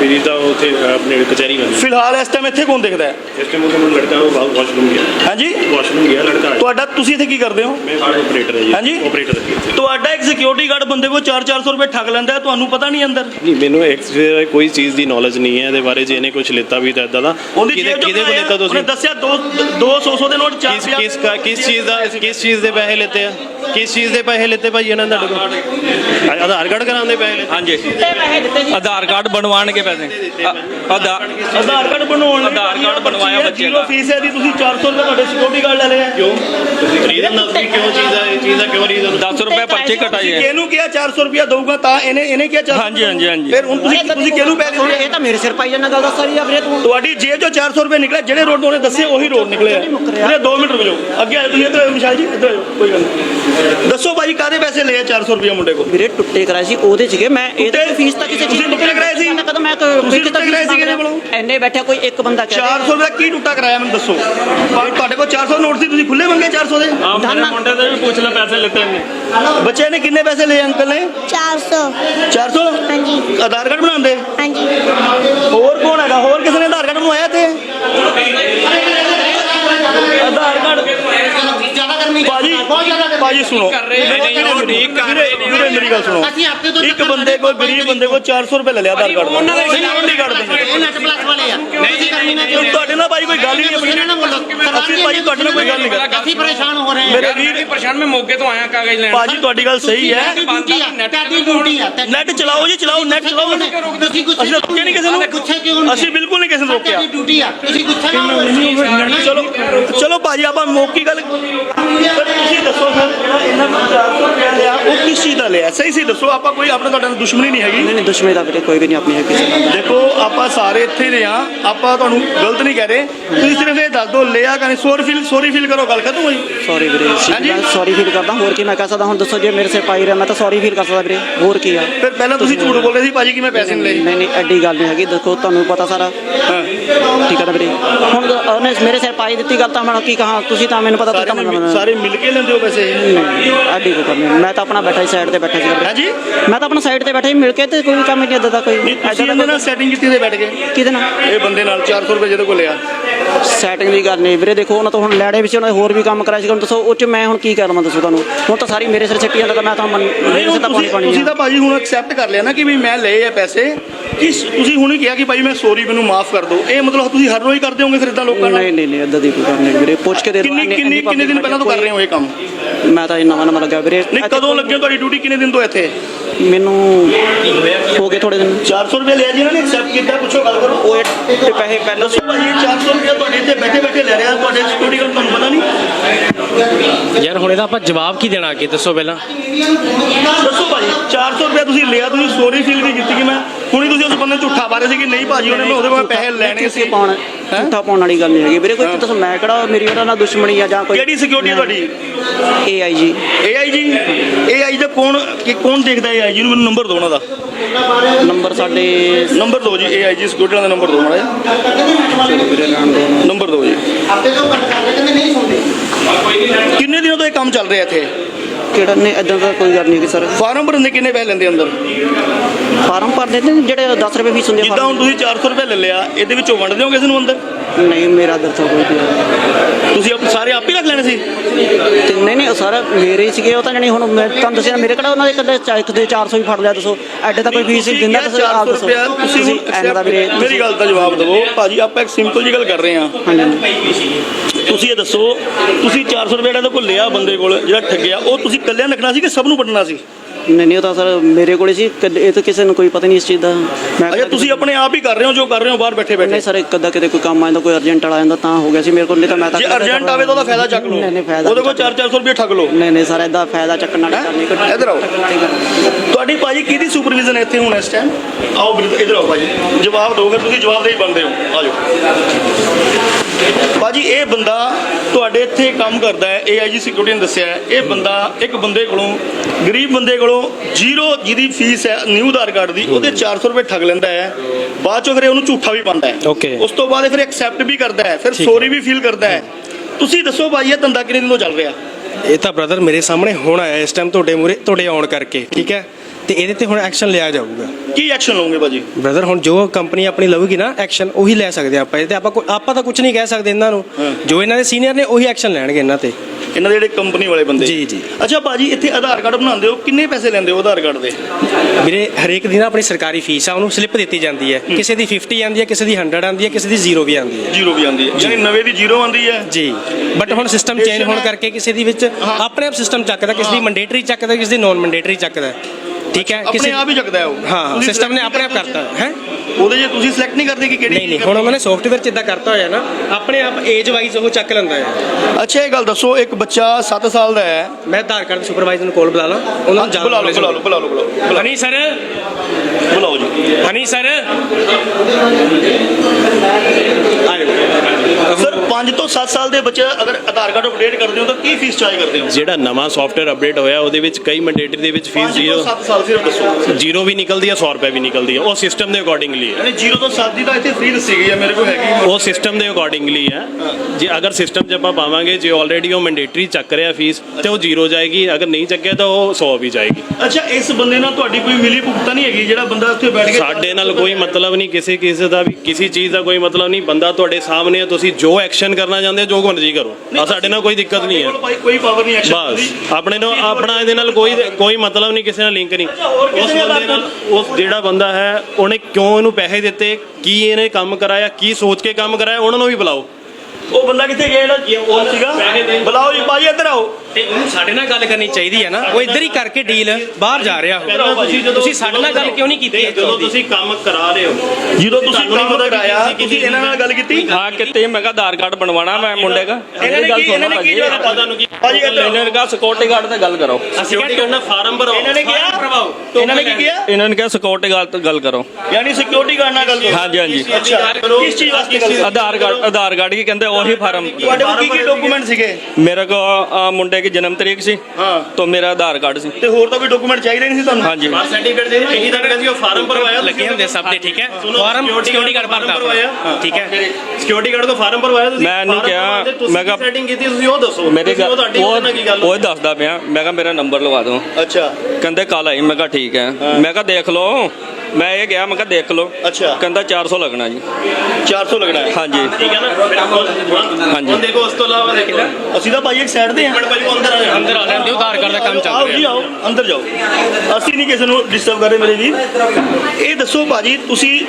[SPEAKER 4] ਮੇਰੀ ਤਾਂ ਉੱਥੇ ਆਪਣੇ ਕਚਹਿਰੀ ਵਿੱਚ
[SPEAKER 2] ਫਿਲਹਾਲ ਇਸ ਟਾਈਮ ਇੱਥੇ ਕੌਣ ਦਿਖਦਾ ਹੈ?
[SPEAKER 4] ਇਸ ਟਾਈਮ ਉਹ ਲੜਕਾ ਉਹ ਵਾਸ਼ਰੂਮ ਗਿਆ।
[SPEAKER 2] ਹਾਂਜੀ?
[SPEAKER 4] ਵਾਸ਼ਰੂਮ ਗਿਆ ਲੜਕਾ।
[SPEAKER 2] ਤੁਹਾਡਾ ਤੁਸੀਂ ਇੱਥੇ ਕੀ ਕਰਦੇ ਹੋ?
[SPEAKER 4] ਮੈਂ ਆਪਰੇਟਰ ਹੈ ਜੀ।
[SPEAKER 2] ਹਾਂਜੀ?
[SPEAKER 4] ਆਪਰੇਟਰ ਹੈ
[SPEAKER 2] ਤੁਹਾਡਾ ਇੱਕ ਸਿਕਿਉਰਿਟੀ ਗਾਰਡ ਬੰਦੇ ਕੋਲ 4-400 ਰੁਪਏ ਠੱਗ ਲੈਂਦਾ ਹੈ, ਤੁਹਾਨੂੰ ਪਤਾ ਨਹੀਂ ਅੰਦਰ।
[SPEAKER 4] ਨਹੀਂ ਮੈਨੂੰ ਐਕਸਟਰਾ ਕੋਈ ਚੀਜ਼ ਦੀ ਨੌਲੇਜ ਨਹੀਂ ਹੈ ਇਹਦੇ ਬਾਰੇ ਜੇ ਇਹਨੇ ਕੁਝ ਲਿੱਤਾ ਵੀ ਤਾਂ ਇਦਾਂ ਦਾ।
[SPEAKER 2] ਉਹਦੀ
[SPEAKER 4] ਕਿਹਦੇ
[SPEAKER 2] ਜੇਬ ਚੋਂ
[SPEAKER 4] ਕਿਹਦੇ ਕੋਲ
[SPEAKER 2] ਬਣਾਇਆ,
[SPEAKER 4] ਲਿੱਤਾ
[SPEAKER 2] ਉਹਨੇ
[SPEAKER 4] ਤੁਸੀਂ
[SPEAKER 2] ਦੱਸਿਆ 2 200 ਦੇ ਨੋਟ 4
[SPEAKER 4] ਕਿਸ ਕਿਸ ਕਾ ਕਿਸ ਚੀਜ਼ ਦਾ ਕਿਸ ਚੀਜ਼ ਦੇ ਪੈਸੇ ਲਿੱਤੇ ਆ? ਕਿਸ ਚੀਜ਼ ਦੇ ਪੈਸੇ ਲਿੱਤੇ ਭਾਈ ਇਹਨਾਂ ਨੇ ਤੁਹਾਡੇ ਕੋਲ? ਆਧਾਰ ਕਾਰਡ। ਕਰਾਉਂਦੇ ਪੈਸੇ ਲਿੱਤੇ?
[SPEAKER 1] ਹਾਂਜੀ।
[SPEAKER 3] ਪੈਸੇ ਦਿੱਤੇ
[SPEAKER 1] ਆਧਾਰ ਕਾਰਡ ਬਣਵਾਉਣ ਕੇ ਪੈਸੇ ਆਧਾਰ
[SPEAKER 2] ਆਧਾਰ ਕਾਰਡ ਬਣਾਉਣ ਲਈ
[SPEAKER 1] ਆਧਾਰ ਕਾਰਡ ਬਣਵਾਇਆ ਬੱਚੇ
[SPEAKER 2] ਜ਼ੀਰੋ
[SPEAKER 1] ਦਾ।
[SPEAKER 2] ਫੀਸ ਹੈ ਦੀ ਤੁਸੀਂ 400 ਰੁਪਏ ਤੁਹਾਡੇ ਸਿਕਿਉਰਿਟੀ ਗਾਰਡ ਲੈ ਲਿਆ
[SPEAKER 4] ਕਿਉਂ? ਤੁਸੀਂ ਰੀਜ਼ਨ ਦੱਸ ਵੀ ਕਿਉਂ ਚੀਜ਼ ਦਾ ਇਹ ਚੀਜ਼ ਦਾ ਕਿਉਂ ਰੀਜ਼ਨ
[SPEAKER 1] 10 ਰੁਪਏ ਪਰਚੀ ਕਟਾਈ ਹੈ
[SPEAKER 2] ਇਹਨੂੰ ਕਿਹਾ 400 ਰੁਪਏ ਦਊਗਾ ਤਾਂ ਇਹਨੇ ਇਹਨੇ ਕਿਹਾ 400
[SPEAKER 1] ਹਾਂਜੀ, ਹਾਂਜੀ, ਹਾਂਜੀ।
[SPEAKER 2] ਫਿਰ ਹੁਣ ਤੁਸੀਂ ਤੁਸੀਂ ਕਿਹਨੂੰ ਪੈਸੇ
[SPEAKER 3] ਹੁਣ ਇਹ ਤਾਂ ਮੇਰੇ ਸਿਰ ਪਾਈ ਜਾਂਦਾ ਗੱਲ ਦੱਸ ਰਹੀ ਆ ਵੀਰੇ ਤੂੰ
[SPEAKER 2] ਤੁਹਾਡੀ ਜੇਬ ਚੋਂ 400 ਰੁਪਏ ਨਿਕਲੇ ਜਿਹੜੇ ਰੋਡ ਤੋਂ ਉਹਨੇ ਦੱਸੇ ਉਹੀ ਰੋਡ ਨਿਕਲੇ ਆ। ਵੀਰੇ 2 ਮਿੰਟ ਰੁਕ। ਜਾਓ ਅੱਗੇ ਆਓ ਤੁਸੀਂ ਇੱਧਰ ਆਓ ਵਿਸ਼ਾਲ ਜੀ ਇੱਧਰ ਆਓ ਕੋਈ ਗੱਲ ਨਹੀਂ। ਦੱਸੋ ਭਾਈ ਕਾਦੇ ਪੈਸੇ ਲਏ ਆ 400 ਰੁਪਏ ਮੁੰਡੇ ਕੋਲ?
[SPEAKER 3] ਵੀਰੇ ਟੁੱਟੇ ਕਰਾਏ ਸੀ ਉਹਦੇ ਸੀਗੇ ਮੈਂ ਇਹਦੇ
[SPEAKER 2] ਟੁੱਟੇ?
[SPEAKER 3] ਫੀਸ ਤਾਂ ਕਿਸੇ ਚੀਜ਼
[SPEAKER 2] ਤੁਸੀਂ ਕਰਾਏ ਸੀ?
[SPEAKER 3] ਮੈਂ ਕਦੋਂ ਮੈਂ
[SPEAKER 2] ਤੁਸੀਂ ਟੁੱਟੇ ਕਰਾਏ ਸੀ ਕਿਹਦੇ ਕੋਲੋਂ?
[SPEAKER 3] ਐਨੇ ਬੈਠਿਆ ਕੋਈ ਇੱਕ ਬੰਦਾ ਕਹਿ
[SPEAKER 2] 400 ਰੁਪਏ ਕੀ ਟੁੱਟਾ ਕਰਾਇਆ ਮੈਨੂੰ ਦੱਸੋ। ਪਰ ਤੁਹਾਡੇ ਕੋਲ 400 ਨੋਟ ਸੀ ਤੁਸੀਂ ਖੁੱਲੇ ਮੰਗੇ 400 ਦੇ?
[SPEAKER 1] ਆ ਮੇਰੇ ਮੁੰਡੇ ਦੇ ਵੀ ਪੁੱਛ ਲੈ ਪੈਸੇ ਲਿੱਤੇ ਨੇ
[SPEAKER 2] ਬੱਚੇ ਨੇ ਕਿੰਨੇ ਪੈਸੇ ਲਏ ਅੰਕਲ ਨੇ?
[SPEAKER 6] 400
[SPEAKER 2] 400
[SPEAKER 6] ਹਾਂਜੀ।
[SPEAKER 2] ਆਧਾਰ ਕਾਰਡ ਬਣਾਉਂਦੇ?
[SPEAKER 6] ਹਾਂਜੀ।
[SPEAKER 2] ਹੋਰ ਕੌਣ ਹੈਗਾ? ਹੋਰ ਕਿਸੇ ਨੇ ਆਧਾਰ ਕਾਰਡ ਬਣਵਾਇਆ ਤੇ ਆਧਾਰ ਕਾਰਡ ਭਾਜੀ ਭਾਜੀ ਸੁਣੋ। ਵੀਰੇ ਮੇਰੀ ਗੱਲ ਸੁਣੋ।
[SPEAKER 6] ਅਸੀਂ ਹਫ਼ਤੇ ਤੋਂ
[SPEAKER 2] ਇੱਕ ਬੰਦੇ ਕੋਲ ਗਰੀਬ ਬੰਦੇ ਕੋਲ 400 ਰੁਪਏ ਲੈ ਲਿਆ ਆਧਾਰ ਕਾਰਡ ਦਾ ਨਹੀਂ ਕੱਢ ਦਿੰਦੇ
[SPEAKER 6] ਇਹ ਨੈਟ ਪਲੱਸ ਵਾਲੇ ਆ। ਨਹੀਂ ਕਰਨੀ ਨਾ
[SPEAKER 2] ਤੁਹਾਡੇ ਨਾਲ ਭਾਈ ਕੋਈ ਗੱਲ ਹੀ ਨਹੀਂ
[SPEAKER 6] ਇਹਨਾਂ ਨਾਲ ਬੋਲੋ
[SPEAKER 2] ਅਸੀਂ ਭਾਜੀ ਤੁਹਾਡੇ ਨਾਲ ਕੋਈ ਗੱਲ ਨਹੀਂ ਕਰਦੇ
[SPEAKER 6] ਅਸੀਂ ਪਰੇਸ਼ਾਨ ਹੋ ਰਹੇ ਹਾਂ।
[SPEAKER 2] ਮੇਰੇ ਵੀਰ
[SPEAKER 7] ਪਰੇਸ਼ਾਨ ਮੈਂ ਮੋਗੇ ਤੋਂ ਆਇਆ ਕਾਗਜ਼ ਲੈਣ।
[SPEAKER 2] ਭਾਜੀ ਤੁਹਾਡੀ ਗੱਲ ਸਹੀ ਹੈ।
[SPEAKER 6] ਤੁਹਾਡੀ ਡਿਊਟੀ ਆ।
[SPEAKER 2] ਨੈਟ ਚਲਾਓ ਜੀ ਚਲਾਓ ਨੈਟ ਚਲਾਓ।
[SPEAKER 6] ਤੁਸੀਂ
[SPEAKER 2] ਅਸੀਂ ਰੋਕਿਆ ਨਹੀਂ ਕਿਸੇ ਨੂੰ
[SPEAKER 6] ਗੁੱਸੇ ਕਿਉਂ ਨਹੀਂ
[SPEAKER 2] ਅਸੀਂ ਬਿਲਕੁਲ ਨਹੀਂ ਕਿਸੇ ਨੂੰ ਰੋਕਿਆ।
[SPEAKER 6] ਤੁਹਾਡੀ ਡਿਊਟੀ ਆ। ਤੁਸੀਂ ਗੁੱਸੇ ਨਾ
[SPEAKER 2] ਚਲੋ ਚਲੋ ਭਾਜੀ ਆਪਾਂ ਮੌਕੀ ਗੱਲ ਪਰ ਤੁਸੀਂ ਦੱਸੋ ਸਰ ਜਿਹੜਾ ਇਹਨਾਂ ਨੂੰ 400 ਰੁਪਏ ਲਿਆ ਉਹ ਕਿਸ ਚੀਜ਼ ਦਾ ਲਿਆ? ਸਹੀ ਸਹੀ ਦੱਸੋ ਆਪਾਂ ਕੋਈ ਆਪਣੇ ਤੁਹਾਡੇ ਨਾਲ ਦੁਸ਼ਮਣੀ ਨਹੀਂ ਹੈਗੀ।
[SPEAKER 3] ਨਹੀਂ ਦੁਸ਼ਮਣੀ ਦਾ ਵੀਰੇ ਕੋਈ ਵੀ ਨਹੀਂ ਆਪਣੀ ਹੈ ਕਿਸੇ ਨਾਲ
[SPEAKER 2] ਦੇਖੋ ਆਪਾਂ ਸਾਰੇ ਇੱਥੇ ਦੇ ਆ ਆਪਾਂ ਤੁਹਾਨੂੰ ਗਲਤ ਨਹੀਂ ਕਹਿ ਰਹੇ। ਤੁਸੀਂ ਸਿਰਫ ਇਹ ਦੱਸ ਦਿਓ ਲਿਆ ਕਨੇ ਸੌਰੀ ਫੀਲ ਸੌਰੀ ਫੀਲ ਕਰੋ ਗੱਲ ਖਤਮ ਹੋਈ।
[SPEAKER 3] ਸੌਰੀ ਵੀਰੇ? ਮੈਂ ਸੌਰੀ ਫੀਲ ਕਰਦਾ ਹੋਰ ਕੀ ਮੈਂ ਕਹਿ ਸਕਦਾ? ਹੁਣ ਦੱਸੋ ਜੇ ਮੇਰੇ ਸਿਰ ਪਾਈ ਰਿਹਾ ਮੈਂ ਤਾਂ ਸੌਰੀ ਫੀਲ ਕਰ ਸਕਦਾ ਵੀਰੇ। ਹੋਰ ਕੀ ਆ?
[SPEAKER 2] ਫਿਰ ਪਹਿਲਾਂ ਤੁਸੀਂ ਝੂਠ ਬੋਲ ਰਹੇ ਸੀ ਭਾਜੀ ਕਿ ਮੈਂ ਪੈਸੇ ਨਹੀਂ ਲਏ?
[SPEAKER 3] ਨਹੀਂ ਨਹੀਂ ਐਡੀ ਗੱਲ ਨਹੀਂ ਹੈਗੀ। ਦੇਖੋ ਤੁਹਾਨੂੰ ਪਤਾ ਸਾਰਾ।
[SPEAKER 2] ਹਾਂ।
[SPEAKER 3] ਠੀਕ ਹੈ ਵੀਰੇ? ਹੁਣ ਉਹਨੇ ਮੇਰੇ ਸਿਰ ਪਾਈ ਦਿੱਤੀ ਗੱਲ ਤਾਂ ਮੈਂ ਕੀ ਕਹਾਂ? ਤੁਸੀਂ ਤਾਂ ਮੈਨੂੰ ਪਤਾ ਤੁਸੀਂ ਤਾਂ
[SPEAKER 2] ਸਾਰੇ ਮਿਲ ਕੇ ਲੈਂਦੇ ਹੋ ਪੈਸੇ?
[SPEAKER 3] ਐਡੀ ਕੋਈ ਨਹੀਂ। ਮੈਂ ਤਾਂ ਆਪਣਾ ਬੈਠਾ ਹੀ ਸਾਈਡ ਤੇ ਬੈਠਾ ਸੀ।
[SPEAKER 2] ਹਾਂਜੀ?
[SPEAKER 3] ਮੈਂ ਤਾਂ ਆਪਣਾ ਸਾਈਡ ਤੇ ਬੈਠਾ ਹੀ ਮਿਲ ਕੇ ਤੇ ਕੋਈ ਕੰਮ ਨਹੀਂ ਏਦਾਂ ਦਾ ਕੋਈ।
[SPEAKER 2] ਨਹੀਂ ਤੁਸੀਂ ਇਹਦੇ ਨਾਲ ਸੈਟਿੰਗ ਕੀਤੀ ਤੇ ਬੈਠ ਕੇ
[SPEAKER 3] ਕਿਹਦੇ ਨਾਲ?
[SPEAKER 2] ਇਹ ਬੰਦੇ ਨਾਲ 400 ਰੁਪਏ ਜਿਹਦੇ ਕੋਲ ਲਿਆ।
[SPEAKER 3] ਸੈਟਿੰਗ ਦੀ ਗੱਲ ਨਹੀਂ ਵੀਰੇ ਦੇਖੋ ਉਹਨਾਂ ਤੋਂ ਹੁਣ ਲੈੜੇ ਵਿੱਚ ਉਹਨਾਂ ਨੇ ਹੋਰ ਵੀ ਕੰਮ ਕਰਾਇਆ ਸੀ। ਹੁਣ ਦੱਸੋ ਉਹ ਚ ਮੈਂ ਹੁਣ ਕੀ ਕਰਾਂ ਦੱਸੋ ਤੁਹਾਨੂੰ। ਹੁਣ ਤਾਂ ਸਾਰੀ ਮੇਰੇ ਸਿਰ ਛੱਟੀ ਜਾਂਦਾ ਮੈਂ ਤਾਂ ਮਨ- ਮੇਰੇ
[SPEAKER 2] ਨਹੀਂ
[SPEAKER 3] ਸਿਰ
[SPEAKER 2] ਹੁਣ
[SPEAKER 3] ਤਾਂ ਪਾਣੀ
[SPEAKER 2] ਤੁਸੀਂ
[SPEAKER 3] ਪਾਣੀ
[SPEAKER 2] ਤੁਸੀਂ
[SPEAKER 3] ਆ।
[SPEAKER 2] ਤਾਂ ਭਾਜੀ ਹੁਣ ਐਕਸੈਪਟ ਕਰ ਲਿਆ ਨਾ ਕਿ ਵੀ ਮੈਂ ਲਏ ਆ ਪੈਸੇ। ਕਿ ਸ- ਤੁਸੀਂ ਹੁਣ ਕਿਹਾ ਕਿ ਭਾਈ ਮੈਂ ਸੌਰੀ ਮੈਨੂੰ ਮਾਫ ਕਰ ਦਿਓ। ਇਹ ਮਤਲਬ ਤੁਸੀਂ ਹਰ ਰੋਜ਼ ਕਰਦੇ ਹੋਗੇ ਫਿਰ ਇਦਾਂ ਲੋਕਾਂ ਨਾਲ?
[SPEAKER 3] ਨਹੀਂ ਨਹੀਂ ਨਹੀਂ ਏਦਾਂ ਦੀ ਕੋਈ ਗੱਲ ਨਹੀਂ ਵੀਰੇ। ਪੁੱਛ ਕੇ ਦੇ ਦਿਓ,
[SPEAKER 2] ਕਿੰਨੀ ਕਿੰਨੀ ਕਿੰਨੇ ਦਿਨ ਪਹਿਲਾਂ ਤੋਂ ਕਰ ਰਹੇ ਹੋ ਇਹ ਕੰਮ?
[SPEAKER 3] ਮੈਂ ਤਾਂ ਨਵਾਂ ਨਵਾਂ ਲੱਗਾ ਵੀਰੇ।
[SPEAKER 2] ਨਹੀਂ ਕਦੋਂ ਲੱਗੇ ਤੁਹਾਡੀ ਡਿਊਟੀ ਕਿੰਨੇ ਦਿਨ ਤੋਂ ਇੱਥੇ?
[SPEAKER 3] ਮੈਨੂੰ ਹੋ ਗਏ ਥੋੜੇ ਦਿਨ।
[SPEAKER 2] 400 ਰੁਪਏ ਲਿਆ ਜੀ ਇਹਨਾਂ ਨੇ ਐਕਸੈਪਟ ਕੀਤਾ ਪੁੱਛੋ ਗੱਲ ਕਰੋ।
[SPEAKER 3] ਉਹ ਤੇ ਪੈਸੇ ਪਹਿਲਾਂ
[SPEAKER 2] ਦੱਸੋ ਇਹ 400 ਰੁਪਏ ਤੁਹਾਡੇ ਇੱਥੇ ਬੈਠੇ ਬੈਠੇ ਲੈ ਰਿਹਾ ਤੁਹਾਡੇ ਸਿਕਿਉਰਿਟੀ ਗਾਰਡ ਤੁਹਾਨੂੰ ਪਤਾ ਨਹੀਂ?
[SPEAKER 7] ਯਾਰ ਹੁਣ ਇਹਦਾ ਆਪਾਂ ਜਵਾਬ ਕੀ ਦੇਣਾ ਅੱਗੇ? ਦੱਸੋ ਪਹਿਲਾਂ।
[SPEAKER 2] ਦੱਸੋ ਭਾਜੀ 400 ਰੁਪਏ ਤੁਸੀਂ ਲਿਆ ਤੁਸੀਂ ਸੌਰੀ ਫੀਲ ਵੀ ਕੀਤੀ ਕਿ ਮੈਂ ਹੁਣੀ ਤੁਸੀਂ ਉਸ ਬੰਦੇ ਨੂੰ ਝੂਠਾ ਬਾਰੇ ਸੀ ਕਿ ਨਹੀਂ ਭਾਜੀ ਉਹਨੇ ਮੈਂ ਉਹਦੇ ਕੋਲ ਪੈਸੇ ਲੈਣੇ ਸੀ।
[SPEAKER 3] ਪਾਉਣ ਝੂਠਾ ਪਾਉਣ ਵਾਲੀ ਗੱਲ ਨਹੀਂ ਹੈਗੀ। ਵੀਰੇ ਕੋਈ ਦੱਸੋ ਮੈਂ ਕਿਹੜਾ ਮੇਰੀ ਉਹਦਾ ਨਾਲ ਦੁਸ਼ਮਣੀ ਆ ਜਾਂ ਕੋਈ
[SPEAKER 2] ਕਿਹੜੀ ਸਿਕਿਉਰਿਟੀ ਤੁਹਾਡੀ?
[SPEAKER 3] ਏਆਈ ਜੀ
[SPEAKER 2] AI ਜੀ ਦਾ ਕੌਣ ਕਿ ਕੌਣ ਦੇਖਦਾ AI ਜੀ ਨੂੰ ਮੈਨੂੰ ਨੰਬਰ ਦਿਓ ਉਹਨਾਂ ਦਾ।
[SPEAKER 3] ਨੰਬਰ ਸਾਡੇ
[SPEAKER 2] ਨੰਬਰ ਦਿਓ ਜੀ AI ਜੀ ਸਿਕਿਉਰਿਟੀ ਦਾ ਨੰਬਰ ਦਿਓ ਮਾੜਾ ਜਿਹਾ। ਨੰਬਰ ਦਿਓ ਜੀ।
[SPEAKER 6] ਤੋਂ ਕਹਿੰਦੇ ਨਹੀਂ ਸੁਣਦੇ।
[SPEAKER 2] ਕਿੰਨੇ ਦਿਨਾਂ ਤੋਂ ਇਹ ਕੰਮ ਚੱਲ ਰਿਹਾ ਇੱਥੇ?
[SPEAKER 3] ਕਿਹੜਾ ਨਹੀਂ ਇਦਾਂ ਦਾ ਕੋਈ ਗੱਲ ਨਹੀਂ ਹੈਗੀ ਸਰ
[SPEAKER 2] ਫਾਰਮ ਭਰਨੇ ਕਿੰਨੇ ਪੈਸੇ ਲੈਂਦੇ ਅੰਦਰ
[SPEAKER 3] ਫਾਰਮ ਭਰ ਦਿੰਦੇ ਨੇ ਜਿਹੜੇ 10 ਰੁਪਏ ਫੀਸ ਹੁੰਦੀ ਆ
[SPEAKER 2] ਜਿੱਦਾਂ ਹੁਣ ਤੁਸੀਂ 400 ਰੁਪਏ ਲੈ ਲਿਆ ਇਹਦੇ ਵਿੱਚੋਂ ਵੰਡ ਦਿਓ ਕਿਸੇ ਨੂੰ ਅੰਦਰ।
[SPEAKER 3] ਨਹੀਂ ਮੇਰਾ ਦਰ ਤੋਂ ਕੋਈ ਨਹੀਂ।
[SPEAKER 2] ਤੁਸੀਂ ਆਪ ਸਾਰੇ ਆਪ ਹੀ ਰੱਖ ਲੈਣੇ ਸੀ?
[SPEAKER 3] ਤੇ ਨਹੀਂ ਨਹੀਂ ਉਹ ਸਾਰਾ ਮੇਰੇ ਹੀ ਸੀਗੇ ਉਹ ਤਾਂ ਜਣੀ ਹੁਣ ਮੈਂ ਤੁਹਾਨੂੰ ਦੱਸਿਆ ਮੇਰੇ ਕਿਹੜਾ ਉਹਨਾਂ ਦੇ ਕਦੇ ਚਾਇਕ ਦੇ 400 ਵੀ ਫੜ ਲਿਆ ਦੱਸੋ ਐਡੇ ਤਾਂ ਕੋਈ ਫੀਸ ਨਹੀਂ ਦਿੰਦਾ ਤੁਸੀਂ ਆਪ
[SPEAKER 2] 400
[SPEAKER 3] ਦੱਸੋ।
[SPEAKER 2] ਤੁਸੀਂ ਹੁਣ
[SPEAKER 3] ਐਨਾ ਦਾ ਵੀਰੇ
[SPEAKER 2] accept- ਮੇਰੀ ਗੱਲ ਦਾ ਜਵਾਬ ਦਿਓ ਭਾਜੀ ਆਪਾਂ ਇੱਕ ਸਿੰਪਲ ਜੀ ਗੱਲ ਕਰ ਰਹੇ ਹਾਂ।
[SPEAKER 3] ਹਾਂਜੀ।
[SPEAKER 2] ਤੁਸੀਂ ਇਹ ਦੱਸੋ ਤੁਸੀਂ 400 ਰੁਪਏ ਜਿਹੜਾ ਕੋਲ ਲਿਆ ਬੰਦੇ ਕੋਲ ਜਿਹੜਾ ਠੱਗਿਆ ਉਹ ਤੁਸੀਂ ਇਕੱਲਿਆਂ ਰੱਖਣਾ ਸੀ ਕਿ ਸਭ ਨੂੰ ਵੰਡਣਾ ਸੀ?
[SPEAKER 3] ਨਹੀਂ ਨਹੀਂ ਉਹ ਤਾਂ ਸਰ ਮੇਰੇ ਕੋਲੇ ਸੀ ਕਦੇ- ਇਹ ਤਾਂ ਕਿਸੇ ਨੂੰ ਕੋਈ ਪਤਾ ਨਹੀਂ ਇਸ ਚੀਜ਼ ਦਾ। ਮੈਂ
[SPEAKER 2] ਅਜਾ ਤੁਸੀਂ ਆਪਣੇ ਆਪ ਹੀ ਕਰ ਰਹੇ ਹੋ ਜੋ ਕਰ ਰਹੇ ਹੋ ਬਾਹਰ ਬੈਠੇ ਬੈਠੇ।
[SPEAKER 3] ਨਹੀਂ ਸਰ ਇੱਕ ਅੱਧਾ ਕਿਤੇ ਕੋਈ ਕੰਮ ਆ ਜਾਂਦਾ ਕੋਈ ਅਰਜੈਂਟ ਵਾਲਾ ਆ ਜਾਂਦਾ ਤਾਂ ਹੋ ਗਿਆ ਸੀ ਮੇਰੇ ਕੋਲ ਨਹੀਂ ਤਾਂ ਮੈਂ ਤਾਂ
[SPEAKER 2] ਜੇ ਅਰਜੈਂਟ ਆਵੇ ਤਾਂ ਉਹਦਾ ਫਾਇਦਾ ਚੱਕ ਲਓ।
[SPEAKER 3] ਨਹੀਂ ਨਹੀਂ ਫਾਇਦਾ
[SPEAKER 2] ਉਹਦੇ ਕੋਲ 4-400 ਰੁਪਏ ਠੱਗ ਲਓ।
[SPEAKER 3] ਨਹੀਂ ਨਹੀਂ ਸਰ ਇਹਦਾ ਫਾਇਦਾ ਚੱਕਣ ਵਾਲੀ ਗੱਲ ਨਹੀਂ ਕੋਈ
[SPEAKER 2] ਇੱਧਰ ਆਓ। ਤੁਹਾਡੀ ਭਾਜੀ ਕਿਹਦੀ ਸੁਪਰਵਿਜ਼ਨ ਹੈ ਇੱਥੇ ਹੁਣ ਇਸ ਟਾਈਮ ਆਓ ਵੀਰ ਇੱਧਰ ਆਓ ਭਾਜੀ। ਜਵਾਬ ਦਿਓ ਫਿਰ ਤੁਸੀਂ ਜਵਾਬ ਦੇ ਹੀ ਬੰਦੇ ਹੋ। ਆ ਜਾਓ। ਭਾਜੀ ਇਹ ਬੰਦਾ ਤੁਹਾਡੇ ਇੱਥੇ ਕੰਮ ਕਰਦਾ ਹੈ ਏਆਈਜੀ ਸਿਕਿਉਰਿਟੀ ਨੇ ਦੱਸਿਆ ਹੈ। ਇਹ ਬੰਦਾ ਇੱਕ ਬੰਦੇ ਕੋਲੋਂ ਗਰੀਬ ਬੰਦੇ ਕੋਲੋਂ ਜ਼ੀਰੋ ਜਿਹਦੀ ਫੀਸ ਹੈ ਨਿਊ ਆਧਾਰ ਕਾਰਡ ਦੀ। ਉਹਦੇ 400 ਰੁਪਏ ਠੱਗ ਲੈਂਦਾ ਹੈ। ਬਾਅਦ ਚੋਂ ਫਿਰ ਉਹਨੂੰ ਝੂਠਾ ਵੀ ਪਾਉਂਦਾ ਹੈ. ਉਸ ਤੋਂ ਬਾਅਦ ਫਿਰ ਐਕਸੈਪਟ ਵੀ ਕਰਦਾ ਹੈ। ਫਿਰ ਸੌਰੀ ਵੀ ਫੀਲ ਕਰਦਾ ਹੈ। ਤੁਸੀਂ ਦੱਸੋ ਭਾਜੀ ਇਹ ਧੰਦਾ ਕਿੰਨੇ ਦਿਨ ਤੋਂ ਚੱਲ ਰਿਹਾ?
[SPEAKER 7] ਇਹ ਤਾਂ ਬ੍ਰਦਰ ਮੇਰੇ ਸਾਹਮਣੇ ਹੁਣ ਆਇਆ ਇਸ ਟਾਈਮ ਤੁਹਾਡੇ ਮੂਰੇ ਤੁਹਾਡੇ ਆਉਣ ਕਰਕੇ ਠੀਕ ਹੈ? ਤੇ ਇਹਦੇ ਤੇ ਹੁਣ ਐਕਸ਼ਨ ਲਿਆ ਜਾਊਗਾ।
[SPEAKER 2] ਕੀ ਐਕਸ਼ਨ ਲਓਗੇ ਭਾਜੀ?
[SPEAKER 7] ਬ੍ਰਦਰ ਹੁਣ ਜੋ ਕੰਪਨੀ ਆਪਣੀ ਲਊਗੀ ਨਾ ਐਕਸ਼ਨ ਉਹੀ ਲੈ ਸਕਦੇ ਆਪਾਂ। ਇਹ ਤੇ ਆਪਾਂ ਕੋਈ- ਆਪਾਂ ਤਾਂ ਕੁਝ ਨਹੀਂ ਕਹਿ ਸਕਦੇ ਇਹਨਾਂ ਨੂੰ। ਜੋ ਇਹਨਾਂ ਦੇ ਸੀਨੀਅਰ ਨੇ ਉਹੀ ਐਕਸ਼ਨ ਲੈਣਗੇ ਇਹਨਾਂ ਤੇ।
[SPEAKER 2] ਇਹਨਾਂ ਦੇ ਜਿਹੜੇ ਕੰਪਨੀ ਵਾਲੇ ਬੰਦੇ।
[SPEAKER 7] ਜੀ, ਜੀ।
[SPEAKER 2] ਅੱਛਾ ਭਾਜੀ ਇੱਥੇ ਆਧਾਰ ਕਾਰਡ ਬਣਾਉਂਦੇ ਹੋ? ਕਿੰਨੇ ਪੈਸੇ ਲੈਂਦੇ ਹੋ ਆਧਾਰ ਕਾਰਡ ਦੇ?
[SPEAKER 7] ਵੀਰੇ ਹਰੇਕ ਦੀ ਨਾ ਆਪਣੀ ਸਰਕਾਰੀ ਫੀਸ ਆ ਉਹਨੂੰ ਸਲਿੱਪ ਦਿੱਤੀ ਜਾਂਦੀ ਹੈ। ਕਿਸੇ ਦੀ 50 ਆਉਂਦੀ ਹੈ ਕਿਸੇ ਦੀ 100 ਆਉਂਦੀ ਹੈ ਕਿਸੇ ਦੀ 0 ਵੀ ਆਉਂਦੀ ਹੈ।
[SPEAKER 2] ਜ਼ੀਰੋ ਵੀ ਆਉਂਦੀ ਹੈ। ਯਾਨੀ ਨਵੇਂ ਦੀ ਜ਼ੀਰੋ ਆਉਂਦੀ ਹੈ।
[SPEAKER 7] ਜੀ। ਬਟ ਹੁਣ ਸਿਸਟਮ ਚੇਂਜ ਹੋਣ ਕਰਕੇ ਕਿਸੇ ਦੀ ਵਿੱਚ ਆਪਣੇ ਆਪ ਸਿਸਟਮ ਚੱਕਦਾ ਕਿਸੇ ਦੀ ਮੈਂਡੇਟਰੀ ਚੱਕਦਾ ਕਿਸੇ ਦੀ ਨਾਨ ਮੈਂਡੇਟਰੀ ਚੱਕਦਾ ਠੀਕ ਹੈ
[SPEAKER 2] ਆਪਣੇ ਆਪ ਹੀ ਚੱਕਦਾ ਹੈ ਉਹ।
[SPEAKER 7] ਹਾਂ
[SPEAKER 2] ਤੁਸੀਂ
[SPEAKER 7] ਸਿਸਟਮ ਨੇ ਆਪਣੇ ਆਪ ਕਰਤਾ ਹੈ?
[SPEAKER 2] ਉਹਦੇ ਜੇ ਤੁਸੀਂ ਸਿਲੈਕਟ ਨਹੀਂ ਕਰਦੇ ਕਿ ਕਿਹੜੀ
[SPEAKER 7] ਨਹੀਂ ਨਹੀਂ ਹੁਣ ਉਹਨਾਂ ਨੇ ਸੌਫਟਵੇਅਰ ਚ ਇਦਾਂ ਕਰਤਾ ਹੋਇਆ ਨਾ ਆਪਣੇ ਆਪ ਏਜ ਵਾਈਜ਼ ਉਹ ਚੱਕ ਲੈਂਦਾ ਹੈ।
[SPEAKER 2] ਅੱਛਾ ਇਹ ਗੱਲ ਦੱਸੋ ਇੱਕ ਬੱਚਾ 7 ਸਾਲ ਦਾ ਹੈ।
[SPEAKER 7] ਮੈਂ ਆਧਾਰ ਕਾਰਡ ਸੁਪਰਵਾਈਜ਼ਰ ਨੂੰ ਕੋਲ ਬੁਲਾ ਲਾਂ ਉਹਨਾਂ ਨੂੰ
[SPEAKER 2] ਬੁਲਾ ਲਓ ਬੁਲਾ ਲਓ ਬੁਲਾ ਲਓ ਬੁਲਾ
[SPEAKER 7] ਹਨੀ ਸਰ?
[SPEAKER 2] ਬੁਲਾਓ ਜੀ।
[SPEAKER 7] ਹਨੀ ਸਰ?
[SPEAKER 2] ਸਰ 5 ਤੋਂ 7 ਸਾਲ ਦੇ ਬੱਚੇ ਅਗਰ ਆਧਾਰ ਕਾਰਡ ਅਪਡੇਟ ਕਰਦੇ ਹੋ ਤਾਂ ਕੀ ਫੀਸ ਚਾਰਜ ਕਰਦੇ ਹੋ?
[SPEAKER 8] ਜਿਹੜਾ ਨਵਾਂ ਸੌਫਟਵੇਅਰ ਅਪਡੇਟ ਹੋਇਆ ਉਹਦੇ ਵਿੱਚ ਕਈ ਮੈਂਡੇਟਰੀ ਦੇ ਵਿੱਚ ਫੀਸ
[SPEAKER 2] 5 ਤੋਂ
[SPEAKER 8] ਜ਼ੀਰੋ
[SPEAKER 2] 7 ਸਾਲ ਸਿਰਫ ਦੱਸੋ।
[SPEAKER 8] ਜ਼ੀਰੋ ਵੀ ਨਿਕਲਦੀ ਹੈ 100 ਰੁਪਏ ਵੀ ਨਿਕਲਦੀ ਹੈ ਉਹ ਸਿਸਟਮ ਦੇ ਅਕੋਰਡਿੰਗ
[SPEAKER 4] ਅਕੋਰਡਿੰਗਲੀ ਹੈ
[SPEAKER 2] ਯਾਨੀ 0 ਤੋਂ 7 ਦੀ ਤਾਂ ਇੱਥੇ ਫ੍ਰੀ ਦੱਸੀ ਗਈ ਹੈ ਮੇਰੇ ਕੋਲ ਹੈਗੀ
[SPEAKER 4] ਉਹ ਸਿਸਟਮ ਦੇ ਅਕੋਰਡਿੰਗਲੀ ਹੈ ਜੇ ਅਗਰ ਸਿਸਟਮ 'ਚ ਆਪਾਂ ਪਾਵਾਂਗੇ ਜੇ ਆਲਰੇਡੀ ਉਹ ਮੈਂਡੇਟਰੀ ਚੱਕ ਰਿਹਾ ਫੀਸ ਤੇ ਉਹ ਜ਼ੀਰੋ ਜਾਏਗੀ। ਅਗਰ ਨਹੀਂ ਚੱਕਿਆ ਤਾਂ ਉਹ 100 ਵੀ ਜਾਏਗੀ।
[SPEAKER 2] ਅੱਛਾ ਇਸ ਬੰਦੇ ਨਾਲ ਤੁਹਾਡੀ ਕੋਈ ਮਿਲੀ ਭੁਗਤਾ ਨਹੀਂ ਹੈਗੀ? ਜਿਹੜਾ ਬੰਦਾ ਉੱਥੇ ਬੈਠ ਕੇ
[SPEAKER 4] ਸਾਡੇ ਨਾਲ ਕੋਈ ਮਤਲਬ ਨਹੀਂ ਕਿਸੇ ਕਿਸੇ ਦਾ ਵੀ ਕਿਸੇ ਚੀਜ਼ ਦਾ ਕੋਈ ਮਤਲਬ ਨਹੀਂ। ਬੰਦਾ ਤੁਹਾਡੇ ਸਾਹਮਣੇ ਹੈ ਤੁਸੀਂ ਜੋ ਐਕਸ਼ਨ ਕਰਨਾ ਚਾਹੁੰਦੇ ਹੋ ਜੋ ਮਰਜ਼ੀ ਕਰੋ। ਆ ਸਾਡੇ ਨਾਲ ਕੋਈ ਦਿੱਕਤ ਨਹੀਂ ਹੈ।
[SPEAKER 2] ਕੋਲ ਭਾਈ ਕੋਈ ਪਾਵਰ ਨਹੀਂ ਐਕਸ਼ਨ
[SPEAKER 4] ਬਸ। ਆਪਣੇ ਨੂੰ ਆਪਣਾ ਇਹਦੇ ਨਾਲ ਕੋਈ ਕੋਈ ਮਤਲਬ ਨਹੀਂ ਕਿਸੇ ਨਾਲ ਲਿੰਕ ਨਹੀਂ। ਉਸ ਬੰਦੇ ਨਾਲ ਉਸ ਜਿਹੜਾ ਬੰਦਾ ਹੈ ਉਹਨੇ ਕਿਉਂ ਇਹਨੂੰ ਪੈਸੇ ਦਿੱਤੇ? ਕੀ ਇਹਨੇ ਕੰਮ ਕਰਾਇਆ? ਕੀ ਸੋਚ ਕੇ ਕੰਮ ਕਰਾਇਆ? ਉਹਨਾਂ ਨੂੰ ਵੀ ਬੁਲਾਓ।
[SPEAKER 2] ਉਹ ਬੰਦਾ ਕਿੱਥੇ ਗਿਆ? ਜਿਹੜਾ ਉਹ ਸੀਗਾ? ਬੁਲਾਓ ਜੀ ਭਾਜੀ ਇੱਧਰ ਆਓ।
[SPEAKER 7] ਤੇ ਉਹਨੂੰ ਸਾਡੇ ਨਾਲ ਗੱਲ ਕਰਨੀ ਚਾਹੀਦੀ ਹੈ ਨਾ ਉਹ ਇੱਧਰ ਹੀ ਕਰਕੇ ਡੀਲ ਬਾਹਰ ਜਾ ਰਿਹਾ
[SPEAKER 4] ਪਹਿਲਾਂ
[SPEAKER 7] ਉਹ
[SPEAKER 4] ਤੁਸੀਂ ਜਦੋਂ
[SPEAKER 7] ਤੁਸੀਂ ਸਾਡੇ ਨਾਲ ਗੱਲ ਕਿਉਂ ਨਹੀਂ ਕੀਤੀ ਇਹ
[SPEAKER 4] ਜਦੋਂ? ਤੁਸੀਂ ਕੰਮ ਕਰਾ ਰਹੇ ਹੋ
[SPEAKER 2] ਜਦੋਂ ਤੁਸੀਂ ਕੰਮ ਕਰਾਇਆ ਤੁਸੀਂ ਇਹਨਾਂ ਨਾਲ ਗੱਲ ਕੀਤੀ?
[SPEAKER 1] ਹਾਂ ਕਿਤੇ ਮੈਂ ਕਿਹਾ ਆਧਾਰ ਕਾਰਡ ਬਣਵਾਣਾ ਮੈਂ ਮੁੰਡੇ ਦਾ।
[SPEAKER 2] ਇਹਨਾਂ ਨੇ ਕੀ ਇਹਨਾਂ ਨੇ ਕੀ ਜਵਾਬ ਦਿੱਤਾ?
[SPEAKER 4] ਤੁਹਾਨੂੰ ਕੀ
[SPEAKER 2] ਭਾਜੀ।
[SPEAKER 1] ਇਹਨਾਂ ਨੇ ਕਿਹਾ ਸਿਕਿਉਰਿਟੀ ਗਾਰਡ ਤੇ ਗੱਲ ਕਰੋ।
[SPEAKER 4] ਸਿਕਿਉਰਿਟੀ ਕਰਨਾ ਫਾਰਮ ਭਰੋ
[SPEAKER 2] ਇਹਨਾਂ ਨੇ ਕਿਹਾ? ਇਹਨਾਂ ਨੇ ਕੀ ਕਿਹਾ?
[SPEAKER 1] ਇਹਨਾਂ ਨੇ ਕਿਹਾ ਸਿਕਿਉਰਿਟੀ ਗਾਰਡ ਤੇ ਗੱਲ ਕਰੋ।
[SPEAKER 2] ਯਾਨੀ ਸਿਕਿਉਰਿਟੀ ਗਾਰਡ ਨਾਲ ਗੱਲ ਕਰੋ।
[SPEAKER 1] ਹਾਂਜੀ ਹਾਂਜੀ।
[SPEAKER 2] ਅੱਛਾ ਕਿਸ ਚੀਜ਼ ਵਾਸਤੇ ਗੱਲ?
[SPEAKER 1] ਆਧਾਰ ਕਾਰਡ ਆਧਾਰ ਕਾਰਡ ਕੀ ਕਹਿੰਦੇ ਉਹੀ ਫਾਰਮ
[SPEAKER 2] ਤੁਹਾਡੇ ਕੋਲ ਕੀ ਕੀ ਡਾਕੂਮੈਂਟ ਸੀਗੇ?
[SPEAKER 1] ਮੇਰੇ ਕੋ ਆ, ਮੁੰਡੇ ਦੀ ਜਨਮ ਤਰੀਕ ਸੀ
[SPEAKER 2] ਹਾਂ।
[SPEAKER 1] ਤੋਂ ਮੇਰਾ ਆਧਾਰ ਕਾਰਡ ਸੀ।
[SPEAKER 2] ਤੇ ਹੋਰ ਤਾਂ ਕੋਈ ਡਾਕੂਮੈਂਟ ਚਾਹੀਦੇ ਨਹੀਂ ਸੀ ਤੁਹਾਨੂੰ?
[SPEAKER 1] ਹਾਂਜੀ।
[SPEAKER 4] ਬਾਰ ਸਰਟੀਫਿਕੇਟ ਦੇ ਇਹੀ ਤਾਂ ਕਹਿੰਦੀ ਉਹ ਫਾਰਮ ਭਰਵਾਇਆ
[SPEAKER 7] ਲੱਗੇ ਹੁੰਦੇ ਸਭ ਦੇ ਠੀਕ ਹੈ? ਫਾਰਮ ਸਿਕਿਉਰਿਟੀ ਕਾਰਡ
[SPEAKER 4] ਫਾਰਮ
[SPEAKER 7] ਭਰਦਾ। ਠੀਕ ਹੈ?
[SPEAKER 4] ਸਿਕਿਉਰਿਟੀ ਗਾਰਡ ਤੋਂ ਫਾਰਮ ਭਰਵਾਇਆ ਤੁਸੀਂ।
[SPEAKER 1] ਮੈਂ ਇਹਨੂੰ ਕਿਹਾ, ਮੈਂ ਕਿਹਾ-
[SPEAKER 4] ਸੈਟਿੰਗ ਕੀਤੀ ਤੁਸੀਂ ਉਹ ਦੱਸੋ।
[SPEAKER 1] ਮੇਰੇ
[SPEAKER 4] ਕੀ
[SPEAKER 1] ਉਹ ਉਹ ਦੱਸਦਾ ਪਿਆ ਮੈਂ ਕਿਹਾ ਮੇਰਾ ਨੰਬਰ ਲਵਾ ਦਿਓ।
[SPEAKER 2] ਅੱਛਾ।
[SPEAKER 1] ਕਹਿੰਦੇ ਕੱਲ ਆਈ। ਮੈਂ ਕਿਹਾ ਠੀਕ ਹੈ। ਮੈਂ ਕਿਹਾ ਦੇਖ ਲਓ। ਮੈਂ ਇਹ ਗਿਆ ਮੈਂ ਕਿਹਾ ਦੇਖ ਲਓ।
[SPEAKER 2] ਅੱਛਾ।
[SPEAKER 1] ਕਹਿੰਦਾ 400 ਲੱਗਣਾ ਜੀ।
[SPEAKER 2] 400 ਲੱਗਣਾ ਹੈ।
[SPEAKER 1] ਹਾਂਜੀ।
[SPEAKER 4] ਠੀਕ ਹੈ ਨਾ
[SPEAKER 1] ਹਾਂਜੀ।
[SPEAKER 4] ਹੁਣ ਦੇਖੋ ਉਸ ਤੋਂ ਇਲਾਵਾ ਦੇਖੋ
[SPEAKER 2] ਅਸੀਂ ਤਾਂ ਭਾਈ ਇੱਕ ਸਾਈਡ ਦੇ ਹਾਂ।
[SPEAKER 4] ਮਿੰਟ ਭਾਈ ਅੰਦਰ ਆ ਜਾਓ।
[SPEAKER 7] ਅੰਦਰ ਆ ਲੈਂਦੇ ਹੋ ਆਧਾਰ ਕਾਰਡ ਦਾ ਕੰਮ ਚੱਲ
[SPEAKER 2] ਆਓ ਜੀ
[SPEAKER 7] ਰਿਹਾ
[SPEAKER 2] ਆਓ ਅੰਦਰ ਜਾਓ। ਅਸੀਂ ਨਹੀਂ ਕਿਸੇ ਨੂੰ ਡਿਸਟਰਬ ਕਰ ਰਹੇ ਮੇਰੇ ਜੀ। ਇਹ ਦੱਸੋ ਭਾਜੀ ਤੁਸੀਂ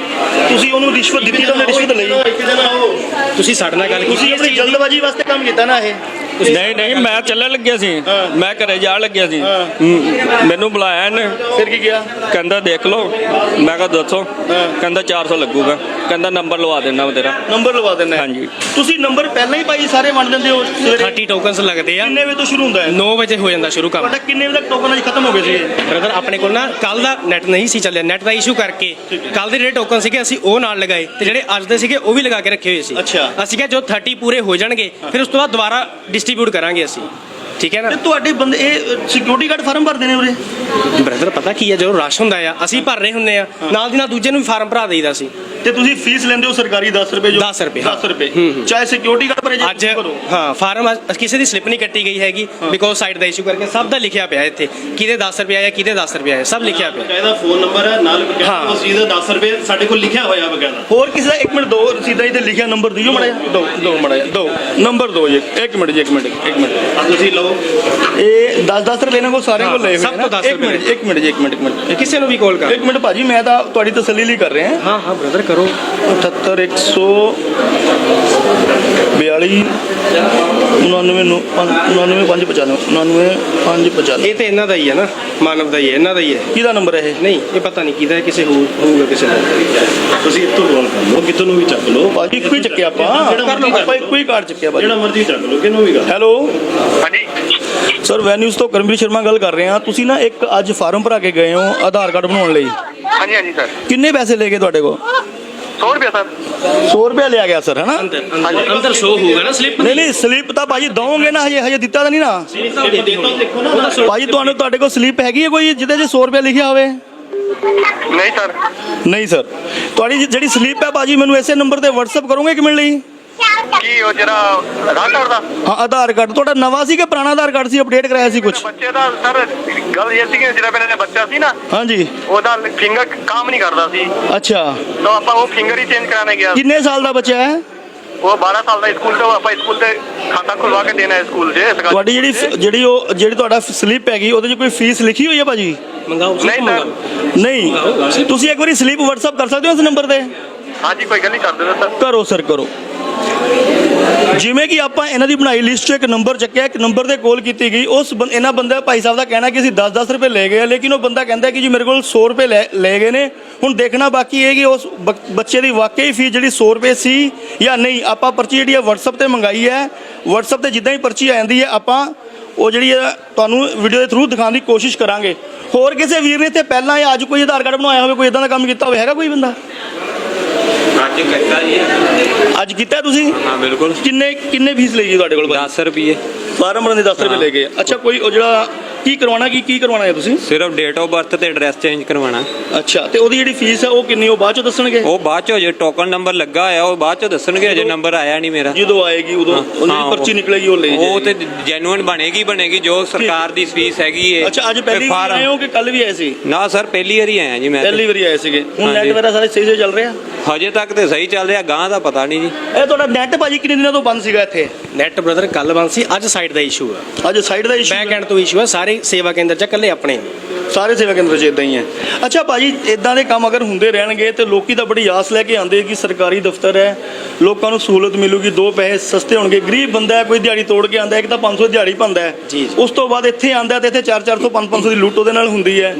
[SPEAKER 2] ਤੁਸੀਂ ਉਹਨੂੰ ਰਿਸ਼ਵਤ ਦਿੱਤੀ ਤਾਂ ਉਹਨੇ ਰਿਸ਼ਵਤ ਲਈ।
[SPEAKER 4] ਇੱਕ ਜਣਾ ਉਹ
[SPEAKER 7] ਤੁਸੀਂ ਸਾਡੇ ਨਾਲ ਗੱਲ
[SPEAKER 2] ਤੁਸੀਂ
[SPEAKER 7] ਕੀਤੀ।
[SPEAKER 2] ਆਪਣੀ ਜਲਦਬਾਜ਼ੀ ਵਾਸਤੇ ਕੰਮ ਕੀਤਾ ਨਾ ਇਹ।
[SPEAKER 1] ਨਹੀਂ ਨਹੀਂ ਮੈਂ ਚੱਲਣ ਲੱਗਿਆ ਸੀ। ਮੈਂ ਘਰੇ ਜਾਣ ਲੱਗਿਆ ਸੀ। ਮੈਨੂੰ ਬੁਲਾਇਆ ਇਹਨੇ।
[SPEAKER 2] ਫਿਰ ਕੀ ਗਿਆ
[SPEAKER 1] ਕਹਿੰਦਾ ਦੇਖ ਲਓ। ਮੈਂ ਕਿਹਾ ਦੱਸੋ। ਕਹਿੰਦਾ 400 ਲੱਗੂਗਾ। ਕਹਿੰਦਾ ਨੰਬਰ ਲਵਾ ਦੇਣਾ ਮੈਂ ਤੇਰਾ।
[SPEAKER 2] ਨੰਬਰ ਲਵਾ ਦਿੰਦਾ ਹੈ।
[SPEAKER 1] ਹਾਂਜੀ।
[SPEAKER 2] ਤੁਸੀਂ ਨੰਬਰ ਪਹਿਲਾਂ ਹੀ ਭਾਈ ਸਾਰੇ ਵੰਡ ਦਿੰਦੇ ਹੋ ਸਵੇਰੇ?
[SPEAKER 7] 30 ਟੋਕਨਸ ਲੱਗਦੇ ਆ।
[SPEAKER 2] ਕਿੰਨੇ ਵਜੇ ਤੋਂ ਸ਼ੁਰੂ ਹੁੰਦਾ ਹੈ?
[SPEAKER 7] 9 ਵਜੇ ਹੋ ਜਾਂਦਾ ਸ਼ੁਰੂ ਕੰਮ।
[SPEAKER 2] ਤੁਹਾਡਾ ਕਿੰਨੇ ਵਜੇ ਤੱਕ ਟੋਕਨ ਅੱਜ ਖਤਮ ਹੋ ਗਏ ਸੀ
[SPEAKER 7] ਬ੍ਰਦਰ ਆਪਣੇ ਕੋਲ ਨਾ ਕੱਲ ਦਾ ਨੈਟ ਨਹੀਂ ਸੀ ਚੱਲਿਆ। ਨੈਟ ਦਾ ਇਸ਼ੂ ਕਰਕੇ ਕੱਲ ਦੇ ਜਿਹੜੇ ਟੋਕਨ ਸੀਗੇ ਅਸੀਂ ਉਹ ਨਾਲ ਲਗਾਏ ਤੇ ਜਿਹੜੇ ਅੱਜ ਦੇ ਸੀਗੇ ਉਹ ਵੀ ਲਗਾ ਕੇ ਰੱਖੇ ਹੋਏ ਸੀ।
[SPEAKER 2] ਅੱਛਾ।
[SPEAKER 7] ਅਸੀਂ ਕਿਹਾ ਜੋ 30 ਪੂਰੇ ਹੋ ਜਾਣਗੇ ਫਿਰ ਉਸ ਤੋਂ ਬਾਅਦ ਦੁਬਾਰਾ ਡਿਸਟ੍ਰੀਬਿਊਟ ਕਰਾਂਗੇ ਅਸੀਂ। ਠੀਕ ਹੈ ਨਾ?
[SPEAKER 2] ਤੇ ਤੁਹਾਡੇ ਬੰਦੇ ਇਹ ਸਿਕਿਉਰਿਟੀ ਗਾਰਡ ਫਾਰਮ ਭਰਦੇ ਨੇ ਉਰੇ?
[SPEAKER 7] ਬ੍ਰਦਰ ਪਤਾ ਕੀ ਹੈ? ਜਦੋਂ ਰਸ਼ ਹੁੰਦਾ ਆ ਅਸੀਂ ਭਰ ਰਹੇ ਹੁੰਨੇ ਆ ਨਾਲ ਦੀ ਨਾਲ ਦੂਜੇ ਨੂੰ ਵੀ ਫਾਰਮ ਭਰਾ ਦੇਈਦਾ ਸੀ।
[SPEAKER 2] ਤੇ ਤੁਸੀਂ ਫੀਸ ਲੈਂਦੇ ਹੋ ਸਰਕਾਰੀ 10 ਰੁਪਏ ਜੋ
[SPEAKER 7] 10 ਰੁਪਏ, ਹਾਂ।
[SPEAKER 2] 10 ਰੁਪਏ। ਚਾਹੇ ਸਿਕਿਉਰਿਟੀ ਗਾਰਡ ਭਰੇ ਜੇ
[SPEAKER 7] ਅੱਜ ਹਾਂ ਫਾਰਮ ਕਿਸੇ ਦੀ ਸਲਿੱਪ ਨਹੀਂ ਕੱਟੀ ਗਈ ਹੈਗੀ ਬਿਕੋਜ਼ ਸਾਈਟ ਦਾ ਇਸ਼ੂ ਕਰਕੇ ਸਭ ਦਾ ਲਿਖਿਆ ਪਿਆ ਇੱਥੇ ਕਿਹਦੇ 10 ਰੁਪਏ ਆਇਆ ਕਿਹਦੇ 10 ਰੁਪਏ ਆਇਆ ਸਭ ਲਿਖਿਆ ਪਿਆ।
[SPEAKER 4] ਇਹਦਾ ਫੋਨ ਨੰਬਰ ਹੈ ਨਾਲ।
[SPEAKER 7] ਹਾਂ।
[SPEAKER 4] ਉਸ ਚੀਜ਼ ਦਾ 10 ਰੁਪਏ ਸਾਡੇ ਕੋਲ ਲਿਖਿਆ ਹੋਇਆ ਬਕਾਇਦਾ।
[SPEAKER 2] ਹੋਰ ਕਿਸੇ ਦਾ 1 ਮਿੰਟ ਦੋ ਰਸੀਦਾਂ ਇੱਥੇ ਲਿਖਿਆ ਨੰਬਰ ਦਿਓ ਮੜਾ ਦੋ ਦੋ ਮੜਾ ਦੋ। ਨੰਬਰ ਦੋ ਜੀ 1 ਮਿੰਟ ਜੀ 1 ਮਿੰਟ 1 ਮਿੰਟ।
[SPEAKER 4] ਤੁਸੀਂ ਲਓ।
[SPEAKER 2] ਇਹ 10 10 ਰੁਪਏ ਇਹਨਾਂ ਕੋਲ ਸਾਰਿਆਂ ਕੋਲ ਲਏ ਹੋਏ
[SPEAKER 7] ਸਭ ਤੋਂ 10
[SPEAKER 2] 1 ਮਿੰਟ 1 ਮਿੰਟ ਜੀ 1 ਮਿੰਟ 1 ਮਿੰਟ।
[SPEAKER 7] ਕਿਸੇ ਨੂੰ ਵੀ ਕਾਲ ਕਰ।
[SPEAKER 2] ਇੱਕ ਮਿੰਟ ਭਾਜੀ ਮੈਂ ਤਾਂ ਤੁਹਾਡੀ ਤਸੱਲੀ ਲਈ ਕਰ ਰਿਹਾ।
[SPEAKER 7] ਹਾਂ ਹਾਂ ਬ੍ਰਦਰ ਕਰੋ।
[SPEAKER 2] 78 100 42 99 99 595 99 595
[SPEAKER 7] ਇਹ ਤੇ ਇਹਨਾਂ ਦਾ ਹੀ ਹੈ ਨਾ ਮਾਨਵ ਦਾ ਹੀ ਹੈ ਇਹਨਾਂ ਦਾ ਹੀ ਹੈ।
[SPEAKER 2] ਕਿਹਦਾ ਨੰਬਰ ਹੈ ਇਹ?
[SPEAKER 7] ਨਹੀਂ ਇਹ ਪਤਾ ਨਹੀਂ ਕਿਹਦਾ ਹੈ, ਕਿਸੇ ਹੋਰ ਹੋਊਗਾ ਕਿਸੇ ਦਾ
[SPEAKER 4] ਤੁਸੀਂ ਇੱਥੋਂ ਕਾਲ ਕਰ ਲਓ ਕਿਤੋਂ ਨੂੰ ਵੀ ਚੱਕ ਲਓ।
[SPEAKER 2] ਭਾਜੀ ਇੱਕੋ ਹੀ ਚੱਕਿਆ ਆਪਾਂ।
[SPEAKER 4] ਜਿਹੜਾ ਮਰਜ਼ੀ
[SPEAKER 2] ਆਪਾਂ ਇੱਕੋ ਹੀ ਕਾਰਡ ਚੱਕਿਆ ਭਾਜੀ
[SPEAKER 4] ਜਿਹੜਾ ਮਰਜ਼ੀ ਚੱਕ ਲਓ ਕਿਨੂੰ ਵੀ ਗੱਲ
[SPEAKER 2] ਹੈਲੋ? ਹਾਂਜੀ। ਸਰ ਵੈਨਿਊਜ਼ ਤੋਂ ਕਰਮਵੀਰ ਸ਼ਰਮਾ ਗੱਲ ਕਰ ਰਹੇ ਹਾਂ। ਤੁਸੀਂ ਨਾ ਇੱਕ ਅੱਜ ਫਾਰਮ ਭਰਾ ਕੇ ਗਏ ਹੋ ਆਧਾਰ ਕਾਰਡ ਬਣਾਉਣ ਲਈ।
[SPEAKER 9] ਹਾਂਜੀ ਹਾਂਜੀ ਸਰ।
[SPEAKER 2] ਕਿੰਨੇ ਪੈਸੇ ਲੈ ਗਏ ਤੁਹਾਡੇ ਕੋਲ?
[SPEAKER 9] 100 ਰੁਪਏ ਸਰ।
[SPEAKER 2] 100 ਰੁਪਏ ਲਿਆ ਗਿਆ ਸਰ ਹੈਨਾ?
[SPEAKER 7] ਅੰਦਰ ਅੰਦਰ। ਸ਼ੋ ਹੋਊਗਾ ਨਾ ਸਲਿੱਪ
[SPEAKER 2] ਨਹੀਂ ਨਹੀਂ ਸਲਿੱਪ ਤਾਂ ਭਾਜੀ ਦਵੋਗੇ ਨਾ ਹਜੇ ਹਜੇ ਦਿੱਤਾ ਤਾਂ ਨਹੀਂ ਨਾ।
[SPEAKER 4] ਦੇਖੋ ਨਾ
[SPEAKER 2] ਭਾਜੀ ਤੁਹਾਨੂੰ ਤੁਹਾਡੇ ਕੋਲ ਸਲਿੱਪ ਹੈਗੀ ਹੈ ਕੋਈ ਜਿਹਦੇ 'ਚ 100 ਰੁਪਏ ਲਿਖਿਆ ਹੋਵੇ?
[SPEAKER 9] ਨਹੀਂ ਸਰ।
[SPEAKER 2] ਨਹੀਂ ਸਰ। ਤੁਹਾਡੀ ਜਿਹੜੀ ਸਲਿੱਪ ਹੈ ਭਾਜੀ ਮੈਨੂੰ ਇਸੇ ਨੰਬਰ ਤੇ WhatsApp ਕਰੋਗੇ ਕਿ ਮਿਲ ਲਈ
[SPEAKER 9] ਕੀ ਉਹ ਜਿਹੜਾ ਆਧਾਰ ਕਾਰਡ ਦਾ?
[SPEAKER 2] ਹਾਂ ਆਧਾਰ ਕਾਰਡ। ਤੁਹਾਡਾ ਨਵਾਂ ਸੀ ਕਿ ਪੁਰਾਣਾ ਆਧਾਰ ਕਾਰਡ ਸੀ? ਅਪਡੇਟ ਕਰਾਇਆ ਸੀ ਕੁਝ
[SPEAKER 9] ਬੱਚੇ ਦਾ ਸਰ ਗੱਲ ਇਹ ਸੀ ਕਿ ਜਿਹੜਾ ਮੇਰੇ ਬੱਚਾ ਸੀ ਨਾ
[SPEAKER 2] ਹਾਂਜੀ।
[SPEAKER 9] ਉਹਦਾ ਫਿੰਗਰ ਕੰਮ ਨਹੀਂ ਕਰਦਾ ਸੀ।
[SPEAKER 2] ਅੱਛਾ।
[SPEAKER 9] ਤਾਂ ਆਪਾਂ ਉਹ ਫਿੰਗਰ ਹੀ ਚੇਂਜ ਕਰਾਣੇ ਗਿਆ
[SPEAKER 2] ਕਿੰਨੇ ਸਾਲ ਦਾ ਬੱਚਾ ਹੈ?
[SPEAKER 9] ਉਹ 12 ਸਾਲ ਦਾ ਸਕੂਲ ਤੋਂ ਆਪਾਂ ਸਕੂਲ ਤੇ ਖਾਤਾ ਖੁਲਵਾ ਕੇ ਦੇਣਾ ਹੈ ਸਕੂਲ 'ਚ
[SPEAKER 2] ਤੁਹਾਡੀ ਜਿਹੜੀ ਜਿਹੜੀ ਉਹ ਜਿਹੜੀ ਤੁਹਾਡਾ ਸਲਿੱਪ ਹੈਗੀ ਉਹਦੇ 'ਚ ਕੋਈ ਫੀਸ ਲਿਖੀ ਹੋਈ ਹੈ ਭਾਜੀ?
[SPEAKER 7] ਮੰਗਾਓ
[SPEAKER 9] ਨਹੀਂ
[SPEAKER 2] ਨਹੀਂ। ਤੁਸੀਂ ਇੱਕ ਵਾਰੀ ਸਲਿੱਪ WhatsApp ਕਰ ਸਕਦੇ ਹੋ ਇਸ ਨੰਬਰ ਤੇ?
[SPEAKER 9] ਹਾਂਜੀ ਕੋਈ ਗੱਲ ਨਹੀਂ ਕਰ ਦਿਓ ਸਰ।
[SPEAKER 2] ਕਰੋ ਸਰ ਕਰੋ। ਜਿਵੇਂ ਕਿ ਆਪਾਂ ਇਹਨਾਂ ਦੀ ਬਣਾਈ ਲਿਸਟ 'ਚ ਇੱਕ ਨੰਬਰ ਚੱਕਿਆ, ਇੱਕ ਨੰਬਰ ਤੇ ਕਾਲ ਕੀਤੀ ਗਈ। ਉਸ ਬੰ- ਇਹਨਾਂ ਬੰਦੇ ਭਾਈ ਸਾਹਿਬ ਦਾ ਕਹਿਣਾ ਕਿ ਅਸੀਂ 10-10 ਰੁਪਏ ਲੈ ਗਏ ਆ, ਲੇਕਿਨ ਉਹ ਬੰਦਾ ਕਹਿੰਦਾ ਕਿ ਜੀ ਮੇਰੇ ਕੋਲ 100 ਰੁਪਏ ਲੈ ਲੈ ਗਏ ਨੇ। ਹੁਣ ਦੇਖਣਾ ਬਾਕੀ ਇਹ ਕਿ ਉਸ ਬ- ਬੱਚੇ ਦੀ ਵਾਕਈ ਫੀਸ ਜਿਹੜੀ 100 ਰੁਪਏ ਸੀ ਜਾਂ ਨਹੀਂ, ਆਪਾਂ ਪਰਚੀ ਜਿਹੜੀ ਹੈ WhatsApp ਤੇ ਮੰਗਾਈ ਹੈ। WhatsApp ਤੇ ਜਿੱਦਾਂ ਹੀ ਪਰਚੀ ਆ ਜਾਂਦੀ ਹੈ, ਆਪਾਂ ਉਹ ਜਿਹੜੀ ਹੈ ਤੁਹਾਨੂੰ ਵੀਡੀਓ ਦੇ ਥਰੂ ਦਿਖਾਉਣ ਦੀ ਕੋਸ਼ਿਸ਼ ਕਰਾਂਗੇ। ਹੋਰ ਕਿਸੇ ਵੀਰ ਨੇ ਇੱਥੇ ਪਹਿਲਾਂ ਜਾਂ ਅੱਜ ਕੋਈ ਆਧਾਰ ਕਾਰਡ ਬਣਾਇਆ ਹੋਵੇ, ਕੋਈ ਇਦਾਂ ਦਾ ਕੰਮ ਕੀਤਾ ਹੋਵੇ, ਹੈਗਾ ਕੋਈ ਬੰਦਾ?
[SPEAKER 5] ਅੱਜ ਕਰਤਾ ਜੀ।
[SPEAKER 2] ਅੱਜ ਕੀਤਾ ਤੁਸੀਂ?
[SPEAKER 5] ਹਾਂ ਬਿਲਕੁਲ।
[SPEAKER 2] ਕਿੰਨੇ ਕਿੰਨੇ ਫੀਸ ਲਈ ਜੀ ਤੁਹਾਡੇ ਕੋਲ
[SPEAKER 5] 10 ਰੁਪਏ
[SPEAKER 2] ਫਾਰਮ ਭਰਨ ਦੇ 10 ਰੁਪਏ ਲੈ ਗਏ। ਅੱਛਾ ਕੋਈ ਉਹ ਜਿਹੜਾ ਕੀ ਕਰਵਾਉਣਾ ਕੀ ਕੀ ਕਰਵਾਉਣਾ ਹੈ ਤੁਸੀਂ?
[SPEAKER 5] ਸਿਰਫ ਡੇਟ ਆਫ ਬਰਥ ਤੇ ਐਡਰੈਸ ਚੇਂਜ ਕਰਵਾਉਣਾ।
[SPEAKER 2] ਅੱਛਾ ਤੇ ਉਹਦੀ ਜਿਹੜੀ ਫੀਸ ਹੈ ਉਹ ਕਿੰਨੀ ਉਹ ਬਾਅਦ ਚ ਦੱਸਣਗੇ?
[SPEAKER 5] ਉਹ ਬਾਅਦ ਚ ਜੇ ਟੋਕਨ ਨੰਬਰ ਲੱਗਾ ਹੋਇਆ ਉਹ ਬਾਅਦ ਚ ਦੱਸਣਗੇ ਅਜੇ ਨੰਬਰ ਆਇਆ ਨਹੀਂ ਮੇਰਾ।
[SPEAKER 2] ਜਦੋਂ ਆਏਗੀ ਉਦੋਂ ਉਹਦੀ
[SPEAKER 5] ਹਾਂ,
[SPEAKER 2] ਪਰਚੀ ਨਿਕਲੇਗੀ ਉਹ ਲੈ
[SPEAKER 5] ਉਹ ਤੇ
[SPEAKER 2] ਜਾਏਗੀ
[SPEAKER 5] ਜੈਨੂਇਨ ਬਣੇਗੀ ਬਣੇਗੀ ਜੋ ਸਰਕਾਰ ਦੀ ਫੀਸ ਹੈਗੀ ਏ
[SPEAKER 2] ਅੱਛਾ ਅੱਜ ਪਹਿਲੀ ਵਾਰ ਆਏ ਹੋ ਕਿ ਕੱਲ ਵੀ ਆਏ ਸੀ?
[SPEAKER 5] ਨਾ ਸਰ ਪਹਿਲੀ ਵਾਰੀ ਆਇਆ ਜੀ ਮੈਂ।
[SPEAKER 2] ਪਹਿਲੀ ਵਾਰੀ ਆਏ ਸੀਗੇ। ਹੁਣ ਨੈਟ
[SPEAKER 5] ਹਾਂਜੀ।
[SPEAKER 2] ਵਗੈਰਾ ਸਾਰੇ ਸਹੀ ਸਹੀ ਚੱਲ ਰਿਹਾ?
[SPEAKER 5] ਹਜੇ ਤੱਕ ਤੇ ਸਹੀ ਚੱਲ ਰਿਹਾ ਗਾਂ ਦਾ ਪਤਾ ਨਹੀਂ ਜੀ।
[SPEAKER 2] ਇਹ ਤੁਹਾਡਾ ਨੈਟ ਭਾਜੀ ਕਿੰਨੇ ਦਿਨਾਂ ਤੋਂ ਬੰਦ ਸੀਗਾ ਇੱਥੇ?
[SPEAKER 7] ਨੈਟ ਬ੍ਰਦਰ ਕੱਲ ਬੰਦ ਸੀ ਅੱਜ ਸਾਈਡ ਦਾ ਇਸ਼ੂ ਆ।
[SPEAKER 2] ਅੱਜ ਸਾਈਡ ਦਾ ਇਸ਼ੂ
[SPEAKER 7] ਬੈਕ ਐਂਡ ਤੋਂ ਇਸ਼ੂ ਆ। ਸਾਰੇ ਸੇਵਾ ਕੇਂਦਰ ਚ ਇਕੱਲੇ ਆਪਣੇ
[SPEAKER 2] ਸਾਰੇ ਸੇਵਾ ਕੇਂਦਰ 'ਚ ਇਦਾਂ ਹੀ ਹੈ ਅੱਛਾ ਭਾਜੀ ਇਦਾਂ ਦੇ ਕੰਮ ਅਗਰ ਹੁੰਦੇ ਰਹਿਣਗੇ ਤੇ ਲੋਕੀ ਤਾਂ ਬੜੀ ਆਸ ਲੈ ਕੇ ਆਉਂਦੇ ਕਿ ਸਰਕਾਰੀ ਦਫ਼ਤਰ ਹੈ ਲੋਕਾਂ ਨੂੰ ਸਹੂਲਤ ਮਿਲੂਗੀ ਦੋ ਪੈਸੇ ਸਸਤੇ ਹੋਣਗੇ। ਗਰੀਬ ਬੰਦਾ ਹੈ ਕੋਈ ਦਿਹਾੜੀ ਤੋੜ ਕੇ ਆਂਦਾ ਇੱਕ ਤਾਂ 500 ਦਿਹਾੜੀ ਪਾਉਂਦਾ ਹੈ। ਉਸ ਤੋਂ ਬਾਅਦ ਇੱਥੇ ਆਂਦਾ ਤੇ ਇੱਥੇ 4 400 5 500 ਦੀ ਲੁੱਟ ਉਹਦੇ ਨਾਲ ਹੁੰਦੀ ਹੈ।